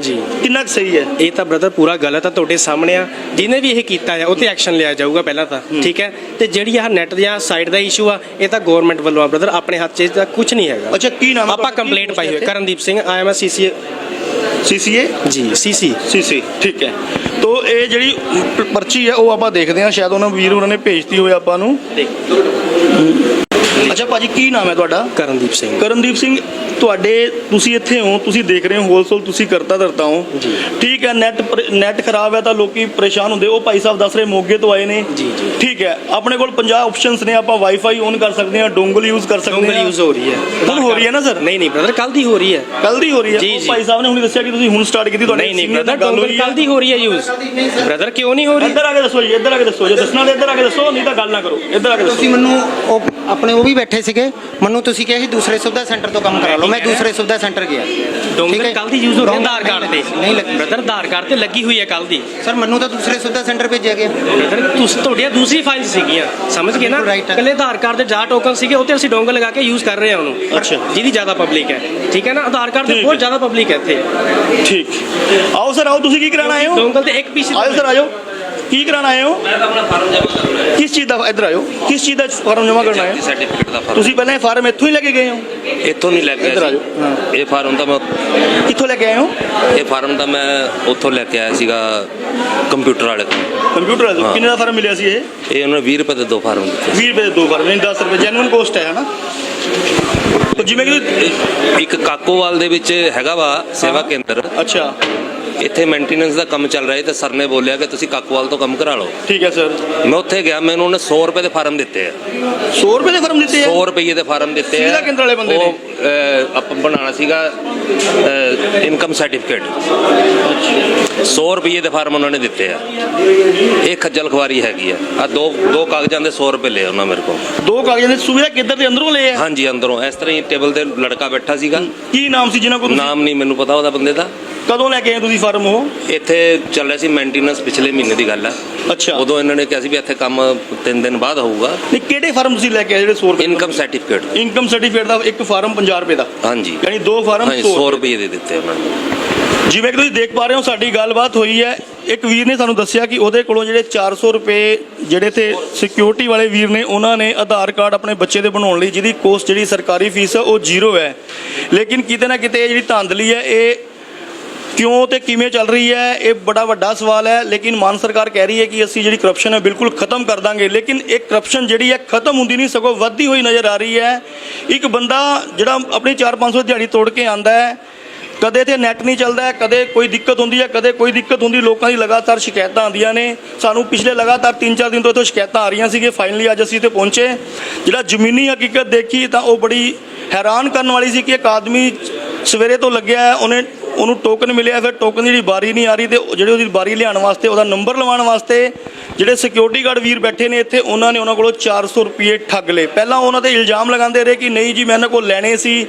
[SPEAKER 2] ਕਿੰਨਾ ਕੁ ਸਹੀ ਹੈ?
[SPEAKER 7] ਇਹ ਤਾਂ ਬ੍ਰਦਰ ਪੂਰਾ ਗਲਤ ਆ ਤੁਹਾਡੇ ਸਾਹਮਣੇ ਆ। ਜਿਹਨੇ ਵੀ ਇਹ ਕੀਤਾ ਹੈ ਉਹ ਤੇ ਐਕਸ਼ਨ ਲਿਆ ਜਾਊਗਾ ਪਹਿਲਾਂ ਤਾਂ। ਠੀਕ ਹੈ? ਤੇ ਜਿਹੜੀ ਆਹ ਨੈਟ ਦੀਆਂ ਸਾਈਡ ਦਾ ਇਸ਼ੂ ਆ ਇਹ ਤਾਂ ਗਵਰਨਮੈਂਟ ਵੱਲੋਂ ਆ ਬ੍ਰਦਰ ਆਪਣੇ ਹੱਥ 'ਚ ਤਾਂ ਕੁਝ ਨਹੀਂ ਹੈਗਾ।
[SPEAKER 2] ਅੱਛਾ ਕੀ ਨਾਮ ਹੈ
[SPEAKER 7] ਆਪਾਂ
[SPEAKER 2] ਤੁਹਾਡਾ? ਕੀ
[SPEAKER 7] ਕੰਪਲੇਂਟ ਪਾਈ ਹੋਈ ਹੈ? Karandeep Singh I am CC
[SPEAKER 2] CCA
[SPEAKER 7] ji CC
[SPEAKER 2] CC ਠੀਕ ਹੈ। ਤੋ ਇਹ ਜਿਹੜੀ ਪ- ਪਰਚੀ ਹੈ ਉਹ ਆਪਾਂ ਦੇਖਦੇ ਹਾਂ। ਸ਼ਾਇਦ ਉਹਨਾਂ ਵੀਰ ਉਹਨਾਂ ਨੇ ਭੇਜਤੀ ਹੋਵੇ ਆਪਾਂ ਨੂੰ। ਅੱਛਾ ਭਾਜੀ ਕੀ ਨਾਮ ਹੈ ਤੁਹਾਡਾ?
[SPEAKER 7] ਕਰਨਦੀਪ ਸਿੰਘ।
[SPEAKER 2] ਕਰਨਦੀਪ ਸਿੰਘ ਤੁਹਾਡੇ ਤੁਸੀਂ ਇੱਥੇ ਹੋ ਤੁਸੀਂ ਦੇਖ ਰਹੇ ਹੋ ਹੋਲਸੇਲ ਤੁਸੀਂ ਕਰਤਾ ਧਰਤਾ ਹੋ। ਠੀਕ ਹੈ ਨੈਟ ਨੈਟ ਖਰਾਬ ਹੈ ਤਾਂ ਲੋਕੀ ਪਰੇਸ਼ਾਨ ਹੁੰਦੇ। ਉਹ ਭਾਈ ਸਾਹਿਬ ਦੱਸ ਰਹੇ ਮੋਗੇ ਤੋਂ ਆਏ ਨੇ।
[SPEAKER 7] ਜੀ, ਜੀ।
[SPEAKER 2] ਠੀਕ ਹੈ ਆਪਣੇ ਕੋਲ 50 ਆਪਸ਼ਨਸ ਨੇ ਆਪਾਂ ਵਾਈਫਾਈ ਔਨ ਕਰ ਸਕਦੇ ਹਾਂ ਡੋਂਗਲ ਯੂਜ਼ ਕਰ ਸਕਦੇ
[SPEAKER 7] ਡੋਂਗਲ
[SPEAKER 2] ਹਾਂ।
[SPEAKER 7] ਯੂਜ਼ ਹੋ ਰਹੀ ਹੈ।
[SPEAKER 2] ਹੁਣ ਹੋ ਰਹੀ ਹੈ ਨਾ ਸਰ
[SPEAKER 7] ਨਹੀਂ ਨਹੀਂ ਬ੍ਰਦਰ ਕੱਲ ਦੀ ਹੋ ਰਹੀ ਹੈ।
[SPEAKER 2] ਕੱਲ ਦੀ ਹੋ ਰਹੀ ਹੈ? ਉਹ। ਭਾਈ ਸਾਹਿਬ ਨੇ ਹੁਣੇ ਦੱਸਿਆ ਕਿ ਤੁਸੀਂ ਹੁਣ ਸਟਾਰਟ ਕੀਤੀ ਤੁਹਾਡੇ
[SPEAKER 7] ਨਹੀਂ ਨਹੀਂ ਬ੍ਰਦਰ ਡੋਂਗਲ। ਕੱਲ ਦੀ ਹੋ ਰਹੀ ਹੈ ਯੂਜ਼ ਬ੍ਰਦਰ ਕਿਉਂ ਨਹੀਂ ਹੋ ਰਹੀ?
[SPEAKER 2] ਇੱਧਰ ਆ ਕੇ ਦੱਸੋ ਜੀ ਇੱਧਰ ਆ ਕੇ ਦੱਸੋ ਜੇ ਦੱਸਣਾ ਤਾਂ ਇੱਧਰ ਆ ਕੇ ਦੱਸੋ ਨਹੀਂ ਤਾਂ ਗੱਲ ਨਾ ਕਰੋ। ਇੱਧਰ ਆ ਕੇ
[SPEAKER 6] ਤੁਸੀਂ
[SPEAKER 2] ਦੱਸੋ।
[SPEAKER 6] ਮੈਨੂੰ ਉਹ ਆਪਣੇ ਉਹ ਵੀ ਬੈਠੇ ਸੀਗੇ। ਮੈਨੂੰ ਤੁਸੀਂ ਕਿਹਾ ਸੀ ਦੂਸਰੇ ਸੁਵਿਧਾ ਸੈਂਟਰ ਤੋਂ ਕੰਮ ਕਰਾ ਲਓ। ਮੈਂ ਦੂਸਰੇ ਸੁਵਿਧਾ ਸੈਂਟਰ ਗਿਆ। ਹੈ?
[SPEAKER 7] ਕੱਲ ਦੀ ਯੂਜ਼ ਹੋ ਰਹੀ ਹੈ ਆਧਾਰ ਕਾਰਡ ਤੇ।
[SPEAKER 6] ਨਹੀਂ ਲੱਗੀ।
[SPEAKER 7] ਬ੍ਰਦਰ ਆਧਾਰ ਕਾਰਡ ਤੇ ਲੱਗੀ ਹੋਈ ਹੈ ਕੱਲ ਦੀ।
[SPEAKER 6] ਸਰ ਮੈਨੂੰ ਤਾਂ ਦੂਸਰੇ ਸੁਵਿਧਾ ਸੈਂਟਰ ਭੇਜਿਆ ਗਿਆ।
[SPEAKER 7] ਬ੍ਰਦਰ ਤੁਸੀਂ ਤੁਹਾਡੀਆਂ ਦੂਸਰੀ ਫਾਈਲ ਸੀਗੀਆਂ। ਸਮਝ ਗਏ ਨਾ। ਕੱਲੇ ਆਧਾਰ ਕਾਰਡ ਦੇ ਜਾ ਟੋਕਨ ਸੀਗੇ ਉਹ ਤੇ ਅਸੀਂ ਡੋਂਗਲ ਲਗਾ ਕੇ ਯੂਜ਼ ਕਰ ਰਹੇ ਹਾਂ ਉਹਨੂੰ।
[SPEAKER 2] ਅੱਛਾ।
[SPEAKER 7] ਜਿਹਦੀ ਜ਼ਿਆਦਾ ਪਬਲਿਕ ਹੈ। ਠੀਕ ਹੈ ਨਾ? ਆਧਾਰ ਕਾਰਡ ਤੇ ਬਹੁਤ। ਜ਼ਿਆਦਾ ਪਬਲਿਕ ਹੈ ਇੱਥੇ।
[SPEAKER 2] ਠੀਕ। ਆਓ ਸਰ ਆਓ ਤੁਸੀਂ ਕੀ ਕਰਾਉਣ ਆਏ ਹੋ?
[SPEAKER 7] ਡੋਂਗਲ ਤੇ ਇੱਕ ਪੀਸ
[SPEAKER 2] ਆਇਓ ਸਰ ਆਇਓ। ਕੀ ਕਰਾਉਣ ਆਏ ਹੋ? ਮੈਂ ਤਾਂ ਆਪਣਾ ਫਾਰਮ ਜਮ੍ਹਾਂ ਕਰਨਾ ਕਿਸ ਚੀਜ਼ ਦਾ ਇੱਧਰ ਆਇਓ। ਕਿਸ ਚੀਜ਼ ਦਾ ਫਾਰਮ ਜਮ੍ਹਾਂ ਕਰਨਾ ਹੈ?
[SPEAKER 10] ਸਰਟੀਫਿਕੇਟ ਦਾ ਫਾਰਮ।
[SPEAKER 2] ਤੁਸੀਂ ਪਹਿਲਾਂ ਇਹ ਫਾਰਮ ਇੱਥੋਂ ਹੀ ਲੈ ਕੇ ਗਏ ਹੋ?
[SPEAKER 10] ਇੱਥੋਂ ਨਹੀਂ ਲੈ ਕੇ
[SPEAKER 2] ਇੱਧਰ ਆ
[SPEAKER 10] ਆਇਆ
[SPEAKER 2] ਜਾਓ।
[SPEAKER 10] ਸੀ ਇਹ ਫਾਰਮ ਤਾਂ ਮੈਂ
[SPEAKER 2] ਕਿੱਥੋਂ ਲੈ ਕੇ ਆਏ ਹੋ?
[SPEAKER 10] ਇਹ ਫਾਰਮ ਤਾਂ ਮੈਂ ਉੱਥੋਂ ਲੈ ਕੇ ਆਇਆ ਸੀਗਾ ਕੰਪਿਊਟਰ ਵਾਲੇ ਤੋਂ।
[SPEAKER 2] ਕੰਪਿਊਟਰ
[SPEAKER 10] ਹਾਂ।
[SPEAKER 2] ਕਿੰਨੇ ਦਾ ਫਾਰਮ ਮਿਲਿਆ ਸੀ ਇਹ?
[SPEAKER 10] ਇਹ ਉਹਨਾਂ ਨੇ 20 ਰੁਪਏ ਦੇ ਦੋ ਫਾਰਮ ਦਿੱਤੇ।
[SPEAKER 2] 20 ਰੁਪਏ ਦੇ ਦੋ ਫਾਰਮ। ਨਹੀਂ 10 ਰੁਪਏ ਜੈਨੂਇਨ ਕੋਸਟ ਹੈ ਹਨਾ? ਜਿਵੇਂ ਕਿ
[SPEAKER 10] ਇੱਕ ਕਾਕੋਵਾਲ ਦੇ ਵਿੱਚ ਹੈਗਾ ਵਾ ਸੇਵਾ ਕੇਂਦਰ।
[SPEAKER 2] ਅੱਛਾ।
[SPEAKER 10] ਇੱਥੇ ਮੇਨਟੇਨੈਂਸ ਦਾ ਕੰਮ ਚੱਲ ਰਿਹਾ ਹੈ ਤੇ ਸਰ ਨੇ ਬੋਲਿਆ ਕਿ ਤੁਸੀਂ ਕਾਕੋਵਾਲ ਤੋਂ ਕੰਮ ਕਰਾ ਲਓ।
[SPEAKER 2] ਠੀਕ ਹੈ ਸਰ।
[SPEAKER 10] ਮੈਂ ਉੱਥੇ ਗਿਆ ਮੈਨੂੰ ਉਹਨੇ 100 ਰੁਪਏ ਦੇ ਫਾਰਮ ਦਿੱਤੇ ਆ।
[SPEAKER 2] 100 ਰੁਪਏ ਦੇ ਫਾਰਮ ਦਿੱਤੇ ਆ?
[SPEAKER 10] 100 ਰੁਪਏ ਦੇ ਫਾਰਮ ਦਿੱਤੇ ਆ।
[SPEAKER 2] ਸੁਵਿਧਾ ਕੇਂਦਰ ਵਾਲੇ ਬੰਦੇ ਨੇ?
[SPEAKER 10] ਉਹ ਆਪਾਂ ਬਣਾਉਣਾ ਸੀਗਾ ਇਨਕਮ ਸਰਟੀਫਿਕੇਟ 100 ਰੁਪਏ ਦੇ ਫਾਰਮ ਉਹਨਾਂ ਨੇ ਦਿੱਤੇ ਆ। ਇਹ ਖੱਜਲ ਖਵਾਰੀ ਹੈਗੀ ਆ। ਆ ਦੋ ਦੋ ਕਾਗਜ਼ਾਂ ਦੇ 100 ਰੁਪਏ ਲਏ ਉਹਨਾਂ ਮੇਰੇ ਕੋਲ।
[SPEAKER 2] ਦੋ ਕਾਗਜ਼ਾਂ ਦੇ ਸੁਵਿਧਾ ਕੇਂਦਰ ਦੇ ਅੰਦਰੋਂ ਲਏ ਆ?
[SPEAKER 10] ਹਾਂਜੀ ਅੰਦਰੋਂ। ਇਸ ਤਰ੍ਹਾਂ ਹੀ ਟੇਬਲ ਤੇ ਲੜਕਾ ਬੈਠਾ ਸੀਗਾ।
[SPEAKER 2] ਕੀ ਨਾਮ ਸੀ ਜਿਨ੍ਹਾਂ ਕੋਲ
[SPEAKER 10] ਨਾਮ ਨਹੀਂ ਮੈਨੂੰ ਪਤਾ ਉਹਦਾ ਬੰਦੇ ਦਾ।
[SPEAKER 2] ਕਦੋਂ ਲੈ ਕੇ ਆਏ ਤੁਸੀਂ ਫਾਰਮ ਉਹ?
[SPEAKER 10] ਇੱਥੇ ਚੱਲ ਰਿਹਾ ਸੀ ਮੇਨਟੇਨੈਂਸ ਪਿਛਲੇ ਮਹੀਨੇ ਦੀ ਗੱਲ ਆ।
[SPEAKER 2] ਅੱਛਾ।
[SPEAKER 10] ਉਦੋਂ ਇਹਨਾਂ ਨੇ ਕਿਹਾ ਸੀ ਵੀ ਇੱਥੇ ਕੰਮ ਤਿੰਨ ਦਿਨ ਬਾਅਦ ਹੋਊਗਾ।
[SPEAKER 2] ਨਹੀਂ ਕਿਹੜੇ ਫਾਰਮ ਤੁਸੀਂ ਲੈ ਕੇ ਆਏ ਜਿਹੜੇ 100 ਰੁਪਏ
[SPEAKER 10] ਇਨਕਮ ਸਰਟੀਫਿਕੇਟ
[SPEAKER 2] ਇਨਕਮ ਸਰਟੀਫਿਕੇਟ ਦਾ ਇੱਕ ਫਾਰਮ 50 ਰੁਪਏ ਦਾ।
[SPEAKER 10] ਹਾਂਜੀ।
[SPEAKER 2] ਯਾਨੀ ਦੋ ਫਾਰਮ
[SPEAKER 10] ਹਾਂਜੀ
[SPEAKER 2] 100
[SPEAKER 10] 100 ਰੁਪਏ। ਦੇ ਦਿੱਤੇ ਉਹਨਾਂ ਨੇ।
[SPEAKER 2] ਜਿਵੇਂ ਕਿ ਤੁਸੀਂ ਦੇਖ ਪਾ ਰਹੇ ਹੋ ਸਾਡੀ ਗੱਲਬਾਤ ਹੋਈ ਹੈ। ਇੱਕ ਵੀਰ ਨੇ ਸਾਨੂੰ ਦੱਸਿਆ ਕਿ ਉਹਦੇ ਕੋਲੋਂ ਜਿਹੜੇ 400 ਰੁਪਏ ਜਿਹੜੇ ਤੇ ਸਿਕਿਉਰਿਟੀ ਵਾਲੇ ਵੀਰ ਨੇ ਉਹਨਾਂ ਨੇ ਆਧਾਰ ਕਾਰਡ ਆਪਣੇ ਬੱਚੇ ਦੇ ਬਣਾਉਣ ਲਈ ਜਿਹਦੀ ਕੋਸਟ ਜਿਹੜੀ ਸਰਕਾਰੀ ਫੀਸ ਹੈ ਉਹ ਜ਼ੀਰੋ ਹੈ। ਲੇਕਿਨ ਕਿਤੇ ਨਾ ਕਿਤੇ ਇਹ ਜਿਹੜੀ ਧਾਂਦਲੀ ਹੈ ਇਹ ਕਿਉਂ ਤੇ ਕਿਵੇਂ ਚੱਲ ਰਹੀ ਹੈ, ਇਹ ਬੜਾ ਵੱਡਾ ਸਵਾਲ ਹੈ, ਲੇਕਿਨ ਮਾਨ ਸਰਕਾਰ ਕਹਿ ਰਹੀ ਹੈ ਕਿ ਅਸੀਂ ਜਿਹੜੀ ਕਰਪਸ਼ਨ ਹੈ ਬਿਲਕੁਲ ਖਤਮ ਕਰ ਦਾਂਗੇ। ਲੇਕਿਨ ਇਹ ਕਰਪਸ਼ਨ ਜਿਹੜੀ ਹੈ ਖਤਮ ਹੁੰਦੀ ਨਹੀਂ, ਸਗੋਂ ਵੱਧਦੀ ਹੋਈ ਨਜ਼ਰ ਆ ਰਹੀ ਹੈ। ਇੱਕ ਬੰਦਾ ਜਿਹੜਾ ਆਪਣੀ 4-500 ਦਿਹਾੜੀ ਤੋੜ ਕੇ ਆਂਦਾ ਹੈ, ਕਦੇ ਤੇ ਨੈਟ ਨਹੀਂ ਚੱਲਦਾ ਕਦੇ ਕੋਈ ਦਿੱਕਤ ਹੁੰਦੀ ਹੈ, ਕਦੇ ਕੋਈ ਦਿੱਕਤ ਹੁੰਦੀ, ਲੋਕਾਂ ਦੀ ਲਗਾਤਾਰ ਸ਼ਿਕਾਇਤਾਂ ਆਉਂਦੀਆਂ ਨੇ। ਸਾਨੂੰ ਪਿਛਲੇ ਲਗਾਤਾਰ 3-4 ਦਿਨ ਤੋਂ ਇੱਥੋਂ ਸ਼ਿਕਾਇਤਾਂ ਆ ਰਹੀਆਂ ਸੀਗੇ ਫਾਈਨਲੀ ਅੱਜ ਅਸੀਂ ਤੇ ਪਹੁੰਚੇ। ਜਿਹੜਾ ਜ਼ਮੀਨੀ ਹਕੀਕਤ ਦੇਖੀ ਤਾਂ ਉਹ ਬੜੀ ਹੈਰਾਨ ਕਰਨ ਵਾਲੀ ਸੀ ਕਿ ਇੱਕ ਆਦਮੀ ਸਵੇਰੇ ਤੋਂ ਲੱਗਿਆ ਉਹਨੇ ਉਹਨੂੰ ਟੋਕਨ ਮਿਲਿਆ ਫਿਰ ਟੋਕਨ ਦੀ ਜਿਹੜੀ ਬਾਰੀ ਨਹੀਂ ਆ ਰਹੀ ਤੇ ਜਿਹੜੇ ਉਹਦੀ ਬਾਰੀ ਲਿਆਉਣ ਵਾਸਤੇ, ਉਹਦਾ ਨੰਬਰ ਲਵਾਉਣ ਵਾਸਤੇ ਜਿਹੜੇ ਸਿਕਿਉਰਿਟੀ ਗਾਰਡ ਵੀਰ ਬੈਠੇ ਨੇ ਇੱਥੇ, ਉਹਨਾਂ ਨੇ ਉਹਨਾਂ ਕੋਲੋਂ 400 ਰੁਪਏ ਠੱਗ ਲਏ। ਪਹਿਲਾਂ ਉਹਨਾਂ ਤੇ ਇਲਜ਼ਾਮ ਲਗਾਉਂਦੇ ਰਹੇ ਕਿ ਨਹੀਂ ਜੀ, ਮੈਂ ਇਹਨਾਂ ਕੋਲ ਲੈਣੇ ਸੀ।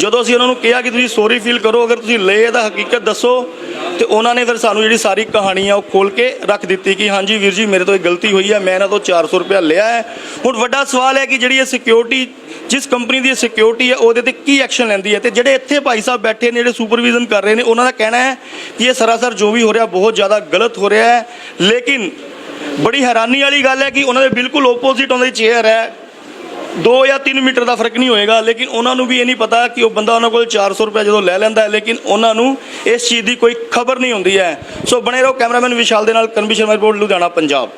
[SPEAKER 2] ਜਦੋਂ ਅਸੀਂ ਉਹਨਾਂ ਨੂੰ ਕਿਹਾ ਕਿ ਤੁਸੀਂ ਸੌਰੀ ਫੀਲ ਕਰੋ, ਅਗਰ ਤੁਸੀਂ ਲਏ ਤਾਂ ਹਕੀਕਤ ਦੱਸੋ। ਤੇ ਉਹਨਾਂ ਨੇ ਫਿਰ ਸਾਨੂੰ ਜਿਹੜੀ ਸਾਰੀ ਕਹਾਣੀ ਆ ਉਹ ਖੋਲ ਕੇ ਰੱਖ ਦਿੱਤੀ ਕਿ ਹਾਂਜੀ ਵੀਰ ਜੀ, ਮੇਰੇ ਤੋਂ ਇਹ ਗਲਤੀ ਹੋਈ ਹੈ ਮੈਂ ਇਹਨਾਂ ਤੋਂ 400 ਰੁਪਏ ਲਿਆ ਹੈ। ਹੁਣ ਵੱਡਾ ਸਵਾਲ ਹੈ ਕਿ ਜਿਹੜੀ ਇਹ ਸਿਕਿਉਰਿਟੀ ਜਿਸ ਕੰਪਨੀ ਦੀ ਸਿਕਿਉਰਿਟੀ ਹੈ, ਉਹਦੇ ਤੇ ਕੀ ਐਕਸ਼ਨ ਲੈਂਦੀ ਹੈ ਤੇ ਜਿਹੜੇ ਇੱਥੇ ਭਾਈ ਸਾਹਿਬ ਬੈਠੇ ਨੇ, ਜਿਹੜੇ ਸੁਪਰਵਿਜ਼ਨ ਕਰ ਰਹੇ ਨੇ, ਉਹਨਾਂ ਦਾ ਕਹਿਣਾ ਹੈ ਕਿ ਇਹ ਸਰਾਸਰ ਜੋ ਵੀ ਹੋ ਰਿਹਾ, ਬਹੁਤ ਜ਼ਿਆਦਾ ਗਲਤ ਹੋ ਰਿਹਾ ਹੈ। ਲੇਕਿਨ ਬੜੀ ਹੈਰਾਨੀ ਵਾਲੀ ਗੱਲ ਹੈ ਕਿ ਉਹਨਾਂ ਦੇ ਬਿਲਕੁਲ ਓਪੋਜ਼ਿਟ ਉਹਨਾਂ ਦੀ ਚੇਅਰ ਹੈ। 2 ਜਾਂ 3 ਮੀਟਰ ਦਾ ਫ਼ਰਕ ਨਹੀਂ ਹੋਏਗਾ, ਲੇਕਿਨ ਉਹਨਾਂ ਨੂੰ ਵੀ ਇਹ ਨਹੀਂ ਪਤਾ ਕਿ ਉਹ ਬੰਦਾ ਉਹਨਾਂ ਕੋਲ 400 ਰੁਪਏ ਜਦੋਂ ਲੈ ਲੈਂਦਾ ਹੈ, ਲੇਕਿਨ ਉਹਨਾਂ ਨੂੰ ਇਸ ਚੀਜ਼ ਦੀ ਕੋਈ ਖਬਰ ਨਹੀਂ ਹੁੰਦੀ ਹੈ। ਸੋ ਬਣੇ ਰਹੋ ਕੈਮਰਾਮੈਨ ਵਿਸ਼ਾਲ ਦੇ ਨਾਲ ਕਰਨਵੀ ਸ਼ਰਮਾ ਰਿਪੋਰਟ, ਲੁਧਿਆਣਾ, ਪੰਜਾਬ।